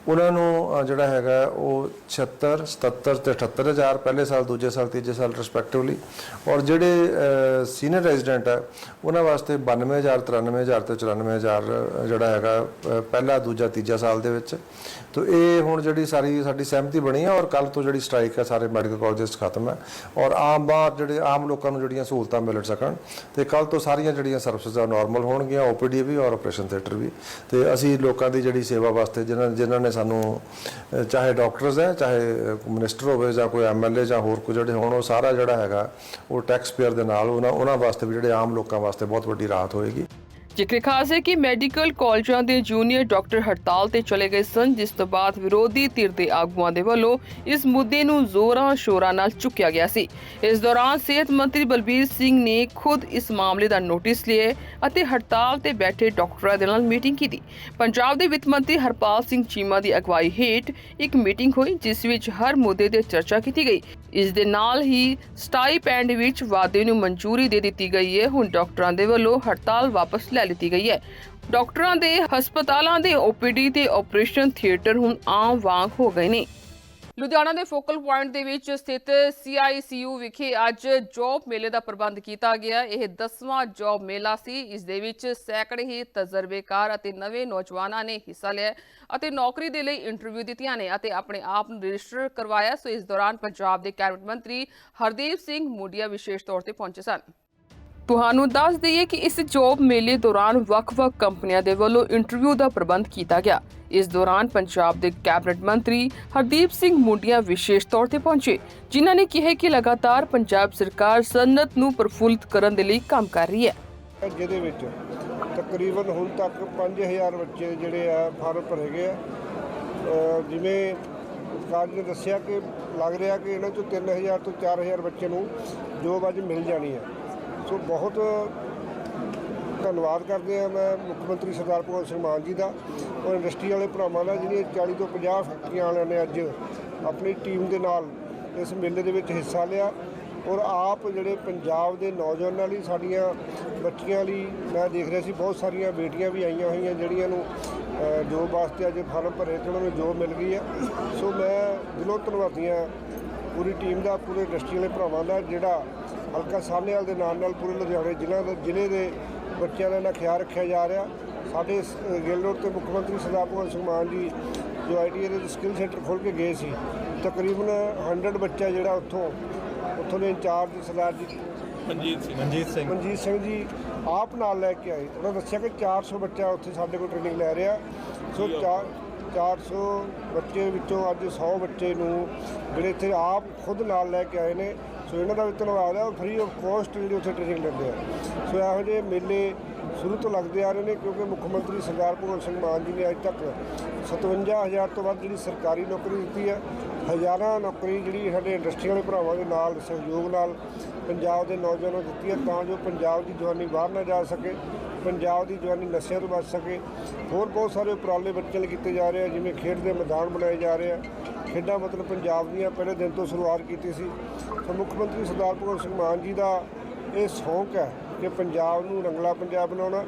ਉਹਨਾਂ ਨੂੰ ਜਿਹੜਾ ਹੈਗਾ ਉਹ 76 77 ਤੇ 78000 ਪਹਿਲੇ ਸਾਲ, ਦੂਜੇ ਸਾਲ, ਤੀਜੇ ਸਾਲ ਰਿਸਪੈਕਟਿਵਲੀ ਔਰ ਜਿਹੜੇ ਸੀਨੀਅਰ ਰੈਜ਼ੀਡੈਂਟ ਹੈ ਉਹਨਾਂ ਵਾਸਤੇ 92000 93000 ਤੇ 94000 ਜਿਹੜਾ ਹੈਗਾ ਪਹਿਲਾ, ਦੂਜਾ, ਤੀਜਾ ਸਾਲ ਦੇ ਵਿੱਚ ਤੋ ਇਹ ਹੁਣ ਜਿਹੜੀ ਸਾਰੀ ਸਾਡੀ ਸਹਿਮਤੀ ਬਣੀ ਹੈ ਔਰ ਕੱਲ ਤੋਂ ਜਿਹੜੀ ਸਟ੍ਰਾਈਕ ਹੈ ਸਾਰੇ ਮੈਡੀਕਲ ਕਾਲਜਸ ਖਤਮ ਹੈ ਔਰ ਆਮ ਬਾਹਰ ਜਿਹੜੇ ਆਮ ਲੋਕਾਂ ਨੂੰ ਜਿਹੜੀਆਂ ਸਹੂਲਤਾਂ ਮਿਲ ਸਕਣ ਤੇ ਕੱਲ ਤੋਂ ਸਾਰੀਆਂ ਜਿਹੜੀਆਂ ਸਰਵਿਸਿਜ਼ ਆ ਨਾਰਮਲ ਹੋਣਗੀਆਂ ਓਪੀਡੀ ਵੀ ਔਰ ਆਪਰੇਸ਼ਨ ਥੀਏਟਰ ਵੀ। ਤੇ ਅਸੀਂ ਲੋਕਾਂ ਦੀ ਜਿਹੜੀ ਸੇਵਾ ਵਾਸਤੇ ਜਿਨ੍ਹਾਂ ਜਿਨ੍ਹਾਂ ਨੇ ਸਾਨੂੰ ਚਾਹੇ ਡਾਕਟਰਸ ਹੈ ਚਾਹੇ ਮਿਨਿਸਟਰ ਹੋਵੇ ਜਾਂ ਕੋਈ ਐਮਐਲਏ ਜਾਂ ਹੋਰ ਕੋਈ ਜਿਹੜੇ ਹੋਣ, ਉਹ ਸਾਰਾ ਜਿਹੜਾ ਹੈਗਾ, ਉਹ ਟੈਕਸ ਪੇਅਰ ਦੇ ਨਾਲ ਉਹਨਾਂ ਉਹਨਾਂ ਵਾਸਤੇ ਵੀ ਜਿਹੜੇ ਆਮ ਲੋਕਾਂ ਵਾਸਤੇ ਬਹੁਤ ਵੱਡੀ ਰਾਹਤ ਹੋਏਗੀ। ਜ਼ਿਕਰ ਖਾਸ ਹੈ ਕਿ ਮੈਡੀਕਲ ਕਾਲਜਾਂ ਦੇ ਜੂਨੀਅਰ ਡਾਕਟਰ ਹੜਤਾਲ ਤੇ ਚਲੇ ਗਏ ਸਨ, ਜਿਸ ਤੋਂ ਬਾਅਦ ਵਿਰੋਧੀ ਧਿਰ ਦੇ ਆਗੂਆਂ ਦੇ ਵੱਲੋਂ ਇਸ ਮੁੱਦੇ ਨੂੰ ਜ਼ੋਰਾਂ ਸ਼ੋਰਾਂ ਨਾਲ ਚੁੱਕਿਆ ਗਿਆ ਸੀ। ਇਸ ਦੌਰਾਨ ਸਿਹਤ ਮੰਤਰੀ ਬਲਬੀਰ ਸਿੰਘ ਨੇ ਖੁਦ ਇਸ ਮਾਮਲੇ ਦਾ ਨੋਟਿਸ ਲਿਆ ਅਤੇ ਹੜਤਾਲ ਤੇ ਬੈਠੇ ਡਾਕਟਰਾਂ ਦੇ ਨਾਲ ਮੀਟਿੰਗ ਕੀਤੀ। ਪੰਜਾਬ ਦੇ ਵਿੱਤ ਮੰਤਰੀ ਹਰਪਾਲ ਸਿੰਘ ਚੀਮਾ ਦੀ ਅਗਵਾਈ ਹੇਠ ਇੱਕ ਮੀਟਿੰਗ ਹੋਈ, ਜਿਸ ਵਿੱਚ ਹਰ ਮੁੱਦੇ ਤੇ ਚਰਚਾ ਕੀਤੀ ਗਈ। ਇਸ ਦੇ ਨਾਲ ਹੀ ਸਟਾਈਪੈਂਡ ਵਿੱਚ ਵਾਅਦੇ ਨੂੰ ਮਨਜ਼ੂਰੀ ਦੇ ਦਿੱਤੀ ਗਈ ਹੈ। ਹੁਣ ਡਾਕਟਰਾਂ ਦੇ ਵੱਲੋਂ ਹੜਤਾਲ ਵਾਪਸ ਲੈ ਲਿੱਤੀ ਗਈ ਹੈ। ਡਾਕਟਰਾਂ ਦੇ, ਹਸਪਤਾਲਾਂ ਦੇ ਓਪੀਡੀ ਤੇ ਆਪਰੇਸ਼ਨ ਥੀਏਟਰ ਹੁਣ ਆਮ ਵਾਂਗ ਹੋ ਗਏ ਨੇ। ਲੁਧਿਆਣਾ ਦੇ ਫੋਕਲ ਪੁਆਇੰਟ ਦੇ ਵਿੱਚ ਸਥਿਤ CICU ਵਿਖੇ ਅੱਜ ਜੌਬ ਮੇਲੇ ਦਾ ਪ੍ਰਬੰਧ ਕੀਤਾ ਗਿਆ। ਇਹ 10ਵਾਂ ਜੌਬ ਮੇਲਾ ਸੀ। ਇਸ ਦੇ ਵਿੱਚ ਸੈਂਕੜੇ ਹੀ ਤਜਰਬੇਕਾਰ ਅਤੇ ਨਵੇਂ ਨੌਜਵਾਨਾਂ ਨੇ ਹਿੱਸਾ ਲਿਆ ਅਤੇ ਨੌਕਰੀ ਦੇ ਲਈ ਇੰਟਰਵਿਊ ਦਿੱਤੀਆਂ ਨੇ ਅਤੇ ਆਪਣੇ ਆਪ ਨੂੰ ਰਜਿਸਟਰ ਕਰਵਾਇਆ। ਸੋ ਇਸ ਦੌਰਾਨ ਪੰਜਾਬ ਦੇ ਕੈਬਨਿਟ ਮੰਤਰੀ ਹਰਦੀਪ ਸਿੰਘ ਮੂਡੀਆ ਵਿਸ਼ੇਸ਼ ਤੌਰ ਤੇ ਪਹੁੰਚੇ ਸਨ। ਤੁਹਾਨੂੰ ਦੱਸ ਦਈਏ ਕਿ ਇਸ ਜੌਬ ਮੇਲੇ ਦੌਰਾਨ ਵੱਖ-ਵੱਖ ਕੰਪਨੀਆਂ ਦੇ ਵੱਲੋਂ ਇੰਟਰਵਿਊ ਦਾ ਪ੍ਰਬੰਧ ਕੀਤਾ ਗਿਆ। ਇਸ ਦੌਰਾਨ ਪੰਜਾਬ ਦੇ ਕੈਬਨਿਟ ਮੰਤਰੀ ਹਰਦੀਪ ਸਿੰਘ ਮੁੰਡੀਆਂ ਵਿਸ਼ੇਸ਼ ਤੌਰ ਤੇ ਪਹੁੰਚੇ, ਜਿਨ੍ਹਾਂ ਨੇ ਕਿਹਾ ਕਿ ਲਗਾਤਾਰ ਪੰਜਾਬ ਸਰਕਾਰ ਸਨਅਤ ਨੂੰ ਪ੍ਰਫੁੱਲਿਤ ਕਰਨ ਦੇ ਲਈ ਕੰਮ ਕਰ ਰਹੀ ਹੈ। ਜਿਹਦੇ ਵਿੱਚ ਤਕਰੀਬਨ ਹੁਣ ਤੱਕ 5000 ਬੱਚੇ ਜਿਹੜੇ ਆ ਫਾਰਮ ਭਰੇ ਗਏ ਆ। ਜਿਵੇਂ ਕਾਜ ਨੇ ਦੱਸਿਆ ਕਿ ਲੱਗ ਰਿਹਾ ਕਿ ਇਹਨਾਂ ਚੋਂ 3000 ਤੋਂ 4000 ਬੱਚੇ ਨੂੰ ਜੋਬ ਅੱਜ ਮਿਲ ਜਾਣੀ ਹੈ ਸੋ ਬਹੁਤ ਧੰਨਵਾਦ ਕਰਦੇ ਆ ਮੈਂ ਮੁੱਖ ਮੰਤਰੀ ਸਰਦਾਰ ਭਗਵੰਤ ਸਿੰਘ ਮਾਨ ਜੀ ਦਾ ਔਰ ਇੰਡਸਟਰੀ ਵਾਲੇ ਭਰਾਵਾਂ ਦਾ ਜਿਹੜੀਆਂ 40 ਤੋਂ 50 ਫੈਕਟਰੀਆਂ ਵਾਲਿਆਂ ਨੇ ਅੱਜ ਆਪਣੀ ਟੀਮ ਦੇ ਨਾਲ ਇਸ ਮੇਲੇ ਦੇ ਵਿੱਚ ਹਿੱਸਾ ਲਿਆ ਔਰ ਆਪ ਜਿਹੜੇ ਪੰਜਾਬ ਦੇ ਨੌਜਵਾਨਾਂ ਲਈ ਸਾਡੀਆਂ ਬੱਚੀਆਂ ਲਈ ਮੈਂ ਦੇਖ ਰਿਹਾ ਸੀ ਬਹੁਤ ਸਾਰੀਆਂ ਬੇਟੀਆਂ ਵੀ ਆਈਆਂ ਹੋਈਆਂ ਜਿਹੜੀਆਂ ਨੂੰ ਜੋਬ ਵਾਸਤੇ ਅੱਜ ਫਾਰਮ ਭਰੇ ਤੇ ਉਹਨਾਂ ਨੂੰ ਜੋਬ ਮਿਲ ਗਈ ਹੈ। ਸੋ ਮੈਂ ਦਿਲੋਂ ਧੰਨਵਾਦੀ ਹਾਂ ਪੂਰੀ ਟੀਮ ਦਾ, ਪੂਰੇ ਇੰਡਸਟਰੀ ਵਾਲੇ ਭਰਾਵਾਂ ਦਾ ਜਿਹੜਾ ਹਲਕਾ ਸਾਹਨੇਵਾਲ ਦੇ ਨਾਲ ਨਾਲ ਪੂਰੇ ਲੁਧਿਆਣੇ ਜ਼ਿਲ੍ਹਾ ਦੇ ਜ਼ਿਲ੍ਹੇ ਦੇ ਬੱਚਿਆਂ ਦਾ ਇਹਨਾਂ ਖਿਆਲ ਰੱਖਿਆ ਜਾ ਰਿਹਾ। ਸਾਡੇ ਸ- ਅ, ਗਿੱਲ ਰੋਡ ਤੇ ਮੁੱਖ ਮੰਤਰੀ ਸਰਦਾਰ ਭਗਵੰਤ ਸਿੰਘ ਮਾਨ ਜੀ ਜੋ ਆਈਟੀਆਈ ਦੇ ਸਕਿੱਲ ਸੈਂਟਰ ਖੋਲ ਕੇ ਗਏ ਸੀ ਤਕਰੀਬਨ 100 ਬੱਚਾ ਜਿਹੜਾ ਉੱਥੋਂ ਉੱਥੋਂ ਦੇ ਇੰਚਾਰਜ ਸਰਦਾਰ ਜੀ ਮਨਜੀਤ ਸਿੰਘ। ਮਨਜੀਤ ਸਿੰਘ। ਜੀ ਆਪ ਨਾਲ ਲੈ ਕੇ ਆਏ। ਉਹਨਾਂ ਦੱਸਿਆ ਕਿ 400 ਬੱਚਾ ਉੱਥੇ ਸਾਡੇ ਕੋਲ ਟ੍ਰੇਨਿੰਗ ਲੈ ਰਿਹਾ। ਸੋ ਚਾਰ 400 ਬੱਚੇ ਵਿੱਚੋਂ ਅੱਜ 100 ਬੱਚੇ ਨੂੰ ਜਿਹੜੇ ਇੱਥੇ ਆਪ ਖੁਦ ਨਾਲ ਲੈ ਕੇ ਆਏ ਨੇ। ਸੋ ਇਹਨਾਂ ਦਾ ਵੀ ਧੰਨਵਾਦ ਹੈ ਉਹ ਫ੍ਰੀ ਆਫ ਕੋਸਟ ਜਿਹੜੀ ਉੱਥੇ ਟ੍ਰੇਨਿੰਗ ਲੈਂਦੇ ਆ। ਸੋ ਇਹੋ ਜਿਹੇ ਮੇਲੇ ਸ਼ੁਰੂ ਤੋਂ ਲੱਗਦੇ ਆ ਰਹੇ ਨੇ ਕਿਉਂਕਿ ਮੁੱਖ ਮੰਤਰੀ ਸਰਦਾਰ ਭਗਵੰਤ ਸਿੰਘ ਮਾਨ ਜੀ ਨੇ ਅੱਜ ਤੱਕ 57000 ਤੋਂ ਵੱਧ ਜਿਹੜੀ ਸਰਕਾਰੀ ਨੌਕਰੀ ਦਿੱਤੀ ਹੈ। ਹਜ਼ਾਰਾਂ ਨੌਕਰੀ ਜਿਹੜੀ ਸਾਡੇ ਇੰਡਸਟਰੀ ਵਾਲੇ ਭਰਾਵਾਂ ਦੇ ਨਾਲ, ਸਹਿਯੋਗ ਨਾਲ ਪੰਜਾਬ ਦੇ ਨੌਜਵਾਨਾਂ ਨੂੰ ਦਿੱਤੀ ਹੈ ਤਾਂ ਜੋ ਪੰਜਾਬ ਦੀ ਜਵਾਨੀ ਬਾਹਰ ਨਾ ਜਾ ਸਕੇ। ਪੰਜਾਬ ਦੀ ਜਵਾਨੀ ਨਸ਼ਿਆਂ ਤੋਂ ਬਚ ਸਕੇ। ਹੋਰ ਬਹੁਤ ਸਾਰੇ ਉਪਰਾਲੇ ਬੱਚਿਆਂ ਲਈ ਕੀਤੇ ਜਾ ਰਹੇ ਆ, ਜਿਵੇਂ ਖੇਡ ਦੇ ਮੈਦਾਨ ਬਣਾਏ ਜਾ ਰਹੇ ਆ। ਖੇਡਾਂ ਮਤਲਬ ਪੰਜਾਬ ਦੀਆਂ ਪਹਿਲੇ ਦਿਨ ਤੋਂ ਸ਼ੁਰੂਆਤ ਕੀਤੀ ਸੀ। ਤਾਂ ਮੁੱਖ ਮੰਤਰੀ ਸਰਦਾਰ ਭਗਵੰਤ ਸਿੰਘ ਮਾਨ ਜੀ ਦਾ ਇਹ ਸ਼ੌਂਕ ਹੈ ਕਿ ਪੰਜਾਬ ਨੂੰ ਰੰਗਲਾ ਪੰਜਾਬ ਬਣਾਉਣਾ।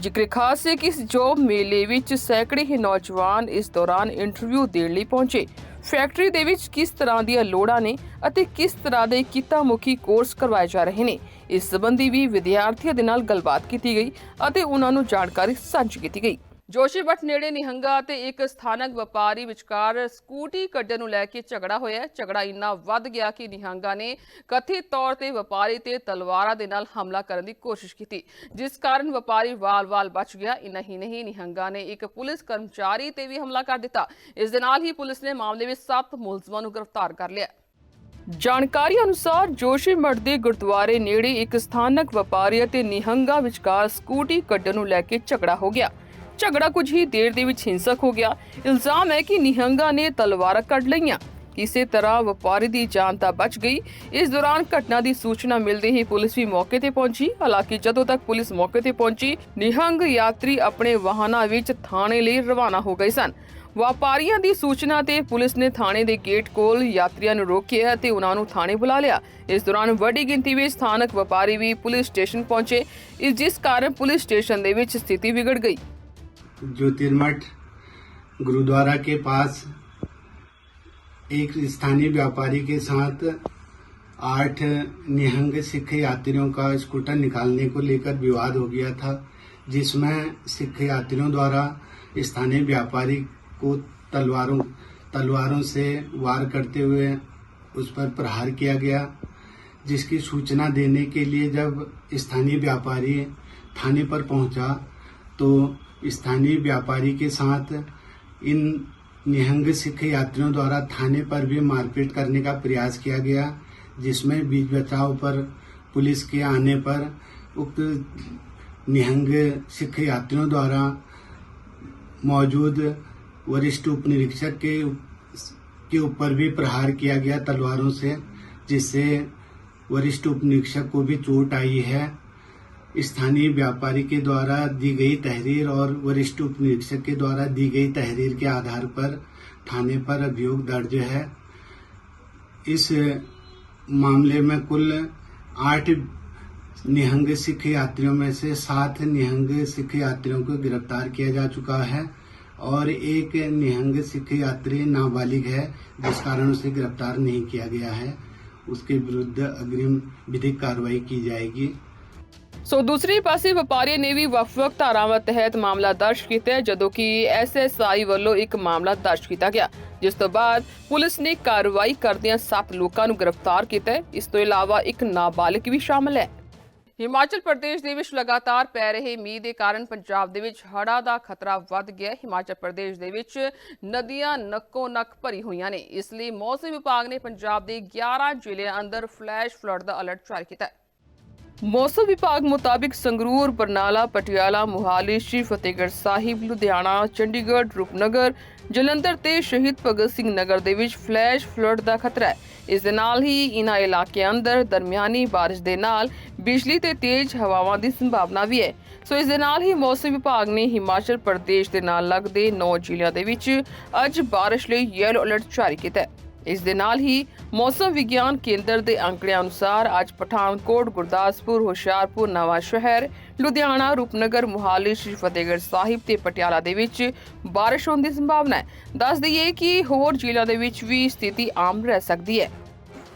ਜ਼ਿਕਰ ਖਾਸ ਹੈ ਕਿ ਇਸ ਜੌਬ ਮੇਲੇ ਵਿੱਚ ਸੈਂਕੜੇ ਹੀ ਨੌਜਵਾਨ ਇਸ ਦੌਰਾਨ ਇੰਟਰਵਿਊ ਦੇਣ ਲਈ ਪਹੁੰਚੇ। ਫੈਕਟਰੀ ਦੇ ਵਿੱਚ ਕਿਸ ਤਰ੍ਹਾਂ ਦੀਆਂ ਲੋੜਾਂ ਨੇ ਅਤੇ ਕਿਸ ਤਰ੍ਹਾਂ ਦੇ ਕਿੱਤਾ ਮੁਖੀ ਕੋਰਸ ਕਰਵਾਏ ਜਾ ਰਹੇ ਨੇ, ਇਸ ਸੰਬੰਧੀ ਵੀ ਵਿਦਿਆਰਥੀਆਂ ਦੇ ਨਾਲ ਗੱਲਬਾਤ ਕੀਤੀ ਗਈ ਅਤੇ ਉਹਨਾਂ ਨੂੰ ਜਾਣਕਾਰੀ ਸਾਂਝੀ ਕੀਤੀ ਗਈ। ਜੋਸ਼ੀ ਭੱਟ ਨੇੜੇ ਨਿਹੰਗਾ ਅਤੇ ਇੱਕ ਸਥਾਨਕ ਵਪਾਰੀ ਵਿਚਕਾਰ ਸਕੂਟੀ ਕੱਢਣ ਨੂੰ ਲੈ ਕੇ ਝਗੜਾ ਹੋਇਆ। ਝਗੜਾ ਇੰਨਾ ਵੱਧ ਗਿਆ ਕਿ ਨਿਹੰਗਾ ਨੇ ਕਥਿਤ ਤੌਰ ਤੇ ਵਪਾਰੀ ਤੇ ਤਲਵਾਰਾਂ ਦੇ ਨਾਲ ਹਮਲਾ ਕਰਨ ਦੀ ਕੋਸ਼ਿਸ਼ ਕੀਤੀ। ਜਿਸ ਕਾਰਨ ਵਪਾਰੀ ਵਾਲ-ਵਾਲ ਬਚ ਗਿਆ। ਇੰਨਾ ਹੀ ਨਹੀਂ, ਨਿਹੰਗਾ ਨੇ ਇੱਕ ਪੁਲਿਸ ਕਰਮਚਾਰੀ ਤੇ ਵੀ ਹਮਲਾ ਕਰ ਦਿੱਤਾ। ਇਸ ਦੇ ਨਾਲ ਹੀ ਪੁਲਿਸ ਨੇ ਮਾਮਲੇ ਵਿੱਚ 7 ਮੁਲਜ਼ਮਾਂ ਨੂੰ ਗ੍ਰਿਫਤਾਰ ਕਰ ਲਿਆ। ਜਾਣਕਾਰੀ ਅਨੁਸਾਰ ਜੋਸ਼ੀਮਠ ਦੇ ਗੁਰਦੁਆਰੇ ਨੇੜੇ ਇੱਕ ਸਥਾਨਕ ਵਪਾਰੀ ਅਤੇ ਨਿਹੰਗਾ ਵਿਚਕਾਰ ਸਕੂਟੀ ਕੱਢਣ ਨੂੰ ਲੈ ਕੇ ਝਗੜਾ ਹੋ ਗਿਆ। ਝਗੜਾ ਕੁਝ ਹੀ ਦੇਰ ਦੇ ਵਿੱਚ ਹਿੰਸਕ ਹੋ ਗਿਆ। ਇਲਜ਼ਾਮ ਹੈ ਕਿ ਨਿਹੰਗਾ ਨੇ ਤਲਵਾਰਾਂ ਕੱਢ ਲਈਆਂ। ਕਿਸੇ ਤਰ੍ਹਾਂ ਵਪਾਰੀ ਦੀ ਜਾਨ ਤਾਂ ਬਚ ਗਈ। ਇਸ ਦੌਰਾਨ ਘਟਨਾ ਦੀ ਸੂਚਨਾ ਮਿਲਦੇ ਹੀ ਪੁਲਿਸ ਵੀ ਮੌਕੇ ਤੇ ਪਹੁੰਚੀ। ਹਾਲਾਂਕਿ ਜਦੋਂ ਤੱਕ ਪੁਲਿਸ ਮੌਕੇ ਤੇ ਪਹੁੰਚੀ, ਨਿਹੰਗ ਯਾਤਰੀ ਆਪਣੇ ਵਾਹਨਾਂ ਵਿੱਚ ਥਾਣੇ ਲਈ ਰਵਾਨਾ ਹੋ ਗਏ ਸਨ। ਵਪਾਰੀਆਂ ਦੀ ਸੂਚਨਾ ਤੇ ਪੁਲਿਸ ਨੇ ਥਾਣੇ ਦੇ ਗੇਟ ਕੋਲ ਯਾਤਰੀਆਂ ਨੂੰ ਰੋਕਿਆ ਅਤੇ ਉਹਨਾਂ ਨੂੰ ਥਾਣੇ ਬੁਲਾ ਲਿਆ। ਇਸ ਦੌਰਾਨ ਵੱਡੀ ਗਿਣਤੀ ਵਿੱਚ ਸਥਾਨਕ ਵਪਾਰੀ ਵੀ ਪੁਲਿਸ ਸਟੇਸ਼ਨ ਪਹੁੰਚੇ। ਜਿਸ ਕਾਰਨ ਪੁਲਿਸ ਸਟੇਸ਼ਨ ਦੇ ਵਿੱਚ ਸਥਿਤੀ ਵਿਗੜ ਗਈ। ज्योतिर्मठ गुरुद्वारा के पास एक स्थानीय व्यापारी के साथ आठ निहंग सिख यात्रियों का स्कूटर निकालने को लेकर विवाद हो गया था, जिसमें सिख यात्रियों द्वारा स्थानीय व्यापारी को तलवारों तलवारों से वार करते हुए उस पर प्रहार किया गया, जिसकी सूचना देने के लिए जब स्थानीय व्यापारी थाने पर पहुँचा तो स्थानीय व्यापारी के साथ इन निहंग सिख यात्रियों द्वारा थाने पर भी मारपीट करने का प्रयास किया गया, जिसमें बीच बचाव पर पुलिस के आने पर उक्त निहंग सिख यात्रियों द्वारा मौजूद वरिष्ठ उप निरीक्षक के के ऊपर भी प्रहार किया गया तलवारों से, जिससे वरिष्ठ उप निरीक्षक को भी चोट आई है। स्थानीय व्यापारी के द्वारा दी गई तहरीर और वरिष्ठ उप निरीक्षक के द्वारा दी गई तहरीर के आधार पर थाने पर अभियोग दर्ज है। इस मामले में कुल आठ निहंग सिख यात्रियों में से सात निहंग सिख यात्रियों को गिरफ़्तार किया जा चुका है और एक निहंग सिख यात्री नाबालिग है, जिस कारण उसे गिरफ़्तार नहीं किया गया है। उसके विरुद्ध अग्रिम विधिक कार्रवाई की जाएगी। ਸੋ ਦੂਸਰੇ ਪਾਸੇ ਵਪਾਰੀਆਂ ਨੇ ਵੀ ਵੱਖ-ਵੱਖ ਧਾਰਾਵਾਂ ਤਹਿਤ ਮਾਮਲਾ ਦਰਜ ਕੀਤਾ ਹੈ, ਜਦੋਂ ਕਿ ਐਸਐਸਆਈ ਵੱਲੋਂ ਇੱਕ ਮਾਮਲਾ ਦਰਜ ਕੀਤਾ ਗਿਆ, ਜਿਸ ਤੋਂ ਬਾਅਦ ਪੁਲਿਸ ਨੇ ਕਾਰਵਾਈ ਕਰਦਿਆਂ 7 ਲੋਕਾਂ ਨੂੰ ਗ੍ਰਿਫਤਾਰ ਕੀਤਾ ਹੈ। ਇਸ ਤੋਂ ਇਲਾਵਾ ਇੱਕ ਨਾਬਾਲਿਗ ਵੀ ਸ਼ਾਮਲ ਹੈ। ਹਿਮਾਚਲ ਪ੍ਰਦੇਸ਼ ਦੇ ਵਿੱਚ ਲਗਾਤਾਰ ਪੈ ਰਹੇ ਮੀਂਹ ਦੇ ਕਾਰਨ ਪੰਜਾਬ ਦੇ ਵਿੱਚ ਹੜ੍ਹਾਂ ਦਾ ਖਤਰਾ ਵੱਧ ਗਿਆ ਹਿਮਾਚਲ ਪ੍ਰਦੇਸ਼ ਦੇ ਵਿੱਚ ਨਦੀਆਂ ਨੱਕੋ ਨੱਕ ਭਰੀ ਹੋਈਆਂ ਨੇ, ਇਸ ਲਈ ਮੌਸਮ ਵਿਭਾਗ ਨੇ ਪੰਜਾਬ ਦੇ 11 ਜ਼ਿਲ੍ਹਿਆਂ ਅੰਦਰ ਫਲੈਸ਼ ਫਲੱਡ ਦਾ ਅਲਰਟ ਜਾਰੀ ਕੀਤਾ ਹੈ। ਮੌਸਮ ਵਿਭਾਗ ਮੁਤਾਬਿਕ ਸੰਗਰੂਰ, ਬਰਨਾਲਾ, ਪਟਿਆਲਾ, ਮੁਹਾਲੀ, ਸ਼੍ਰੀ ਫਤਿਹਗੜ੍ਹ ਸਾਹਿਬ, ਲੁਧਿਆਣਾ, ਚੰਡੀਗੜ੍ਹ, ਰੂਪਨਗਰ, ਜਲੰਧਰ ਤੇ ਸ਼ਹੀਦ ਭਗਤ ਸਿੰਘ ਨਗਰ ਦੇ ਵਿੱਚ ਫਲੈਸ਼ ਫਲੱਡ ਦਾ ਖਤਰਾ ਹੈ। ਇਸ ਦੇ ਨਾਲ ਹੀ ਇਨ੍ਹਾਂ ਇਲਾਕਿਆਂ ਅੰਦਰ ਦਰਮਿਆਨੀ ਬਾਰਿਸ਼ ਦੇ ਨਾਲ ਬਿਜਲੀ ਤੇ ਤੇਜ਼ ਹਵਾਵਾਂ ਦੀ ਸੰਭਾਵਨਾ ਵੀ ਹੈ। ਸੋ ਇਸ ਦੇ ਨਾਲ ਹੀ ਮੌਸਮ ਵਿਭਾਗ ਨੇ ਹਿਮਾਚਲ ਪ੍ਰਦੇਸ਼ ਦੇ ਨਾਲ ਲੱਗਦੇ 9 ਜ਼ਿਲ੍ਹਿਆਂ ਦੇ ਵਿੱਚ ਅੱਜ ਬਾਰਿਸ਼ ਲਈ ਯੈਲੋ ਅਲਰਟ ਜਾਰੀ ਕੀਤਾ ਹੈ। ਇਸ ਦੇ ਨਾਲ ਹੀ ਮੌਸਮ ਵਿਗਿਆਨ ਕੇਂਦਰ ਦੇ ਅੰਕੜਿਆਂ ਅਨੁਸਾਰ ਅੱਜ ਪਠਾਨਕੋਟ, ਗੁਰਦਾਸਪੁਰ, ਹੁਸ਼ਿਆਰਪੁਰ, ਨਵਾਂ ਸ਼ਹਿਰ, ਲੁਧਿਆਣਾ, ਰੂਪਨਗਰ, ਮੁਹਾਲੀ, ਸ਼੍ਰੀ ਫਤਿਹਗੜ੍ਹ ਸਾਹਿਬ ਤੇ ਪਟਿਆਲਾ ਦੇ ਵਿੱਚ ਬਾਰਿਸ਼ ਹੋਣ ਦੀ ਸੰਭਾਵਨਾ ਹੈ। ਦੱਸ ਦਈਏ ਕਿ ਹੋਰ ਜ਼ਿਲ੍ਹਿਆਂ ਦੇ ਵਿੱਚ ਵੀ ਸਥਿਤੀ ਆਮ ਰਹਿ ਸਕਦੀ ਹੈ।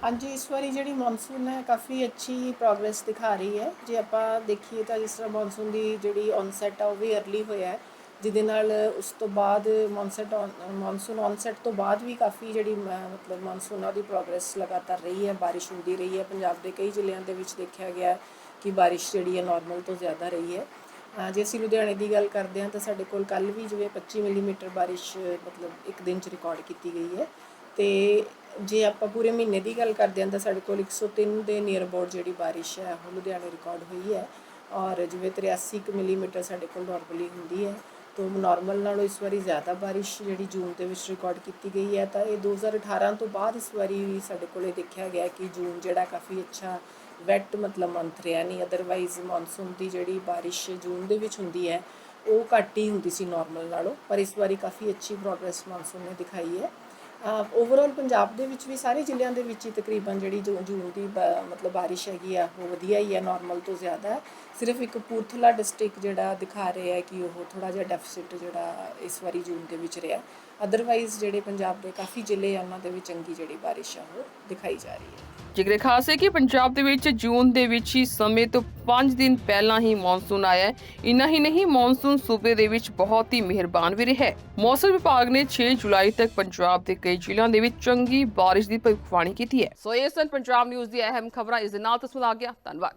ਹਾਂਜੀ ਇਸ ਵਾਰੀ ਜਿਹੜੀ ਮੌਨਸੂਨ ਹੈ ਕਾਫੀ ਅੱਛੀ ਪ੍ਰੋਗਰੈਸ ਦਿਖਾ ਰਹੀ ਹੈ। ਜੇ ਆਪਾਂ ਦੇਖੀਏ ਤਾਂ ਜਿਸ ਤਰ੍ਹਾਂ ਮੌਨਸੂਨ ਦੀ ਜਿਹੜੀ ਔਨਸੈਟ ਆ ਉਹ ਵੀ अर्ਲੀ ਹੋਇਆ ਹੈ। ਜਿਹਦੇ ਨਾਲ ਉਸ ਤੋਂ ਬਾਅਦ ਮੌਨਸੈਟ ਮੌਨਸੂਨ ਔਨਸੈਟ ਤੋਂ ਬਾਅਦ ਵੀ ਕਾਫੀ ਜਿਹੜੀ ਮ- ਮਤਲਬ ਮੌਨਸੂਨਾਂ ਦੀ ਪ੍ਰੋਗਰੈਸ ਲਗਾਤਾਰ ਰਹੀ ਹੈ, ਬਾਰਿਸ਼ ਹੁੰਦੀ ਰਹੀ ਹੈ। ਪੰਜਾਬ ਦੇ ਕਈ ਜ਼ਿਲ੍ਹਿਆਂ ਦੇ ਵਿੱਚ ਦੇਖਿਆ ਗਿਆ ਕਿ ਬਾਰਿਸ਼ ਜਿਹੜੀ ਹੈ ਨਾਰਮਲ ਤੋਂ ਜ਼ਿਆਦਾ ਰਹੀ ਹੈ। ਜੇ ਅਸੀਂ ਲੁਧਿਆਣੇ ਦੀ ਗੱਲ ਕਰਦੇ ਹਾਂ ਤਾਂ ਸਾਡੇ ਕੋਲ ਕੱਲ ਵੀ ਜਿਵੇਂ 25 ਮਿਲੀਮੀਟਰ ਬਾਰਿਸ਼, ਮਤਲਬ ਇੱਕ ਦਿਨ ਚ ਰਿਕਾਰਡ ਕੀਤੀ ਗਈ ਹੈ। ਤੇ ਜੇ ਆਪਾਂ ਪੂਰੇ ਮਹੀਨੇ ਦੀ ਗੱਲ ਕਰਦੇ ਹਾਂ ਤਾਂ ਸਾਡੇ ਕੋਲ 103 ਦੇ ਨੀਅਰ ਅਬਾਊਟ ਜਿਹੜੀ ਬਾਰਿਸ਼ ਹੈ, ਉਹ ਲੁਧਿਆਣੇ ਰਿਕਾਰਡ ਹੋਈ ਹੈ। ਔਰ ਜਿਵੇਂ 83 ਕੁ ਮਿਲੀਮੀਟਰ ਸਾਡੇ ਕੋਲ ਨਾਰਮਲੀ ਹੁੰਦੀ ਹੈ। ਤੋਂ ਨਾਰਮਲ ਨਾਲੋਂ ਇਸ ਵਾਰੀ ਜ਼ਿਆਦਾ ਬਾਰਿਸ਼ ਜਿਹੜੀ ਜੂਨ ਦੇ ਵਿੱਚ ਰਿਕਾਰਡ ਕੀਤੀ ਗਈ ਹੈ, ਤਾਂ ਇਹ 2018 ਤੋਂ ਬਾਅਦ ਇਸ ਵਾਰੀ ਵੀ ਸਾਡੇ ਕੋਲੇ ਦੇਖਿਆ ਗਿਆ ਕਿ ਜੂਨ ਜਿਹੜਾ ਕਾਫੀ ਅੱਛਾ ਵੈਟ ਮਤਲਬ ਮੰਥ ਰਿਹਾ ਨਹੀਂ ਅਦਰਵਾਈਜ਼ ਮੌਨਸੂਨ ਦੀ ਜਿਹੜੀ ਬਾਰਿਸ਼ ਜੂਨ ਦੇ ਵਿੱਚ ਹੁੰਦੀ ਹੈ, ਉਹ ਘੱਟ ਹੀ ਹੁੰਦੀ ਸੀ ਨਾਰਮਲ ਨਾਲੋਂ, ਪਰ ਇਸ ਵਾਰੀ ਕਾਫੀ ਅੱਛੀ ਪ੍ਰੋਗਰੈਸ ਮੌਨਸੂਨ ਨੇ ਦਿਖਾਈ ਹੈ। ਓਵਰਆਲ ਪੰਜਾਬ ਦੇ ਵਿੱਚ ਵੀ ਸਾਰੇ ਜ਼ਿਲ੍ਹਿਆਂ ਦੇ ਵਿੱਚ ਹੀ ਤਕਰੀਬਨ ਜਿਹੜੀ ਜੂ- ਜੂਨ ਦੀ ਬ- ਮਤਲਬ ਬਾਰਿਸ਼ ਹੈਗੀ ਆ, ਉਹ ਵਧੀਆ ਹੀ ਹੈ ਨਾਰਮਲ ਤੋਂ ਜ਼ਿਆਦਾ। ਹੈ ਸਿਰਫ ਇੱਕ ਕਪੂਰਥਲਾ ਡਿਸਟ੍ਰਿਕਟ ਜਿਹੜਾ ਦਿਖਾ ਰਿਹਾ ਹੈ ਕਿ ਉਹ ਥੋੜਾ ਜਿਹਾ ਡੈਫਿਸਿਟ ਜਿਹੜਾ ਇਸ ਵਾਰੀ ਜੂਨ ਦੇ ਵਿੱਚ ਰਿਹਾ। ਅਦਰਵਾਈਜ਼ ਜਿਹੜੇ ਪੰਜਾਬ ਦੇ ਕਾਫੀ ਜ਼ਿਲ੍ਹੇ ਆ, ਉਹਨਾਂ ਦੇ ਵਿੱਚ ਚੰਗੀ ਜਿਹੜੀ ਬਾਰਿਸ਼ ਆ, ਉਹ ਦਿਖਾਈ ਜਾ ਰਹੀ ਹੈ। ਜ਼ਿਕਰ ਖਾਸ ਹੈ ਕਿ ਪੰਜਾਬ ਦੇ ਵਿੱਚ ਜੂਨ ਦੇ ਵਿੱਚ ਹੀ ਸਮੇਂ ਤੋਂ 5 ਦਿਨ ਪਹਿਲਾਂ ਹੀ ਮੌਨਸੂਨ ਆਇਆ ਹੈ। ਇੰਨਾ ਹੀ ਨਹੀਂ, ਮੌਨਸੂਨ ਸੂਬੇ ਦੇ ਵਿੱਚ ਬਹੁਤ ਹੀ ਮਿਹਰਬਾਨ ਵੀ ਰਿਹਾ ਹੈ। ਮੌਸਮ ਵਿਭਾਗ ਨੇ 6 ਜੁਲਾਈ ਤੱਕ ਪੰਜਾਬ ਦੇ ਕਈ ਜ਼ਿਲ੍ਹਿਆਂ ਦੇ ਵਿੱਚ ਚੰਗੀ ਬਾਰਿਸ਼ ਦੀ ਭਵਿੱਖਬਾਣੀ ਕੀਤੀ ਹੈ। ਸੋ ਇਹ ਸਨ ਪੰਜਾਬ ਨਿਊਜ਼ ਦੀ ਅਹਿਮ ਖਬਰਾਂ। ਇਸ ਦੇ ਨਾਲ ਤਸਵੀਰ ਆ ਗਿਆ ਧੰਨਵਾਦ।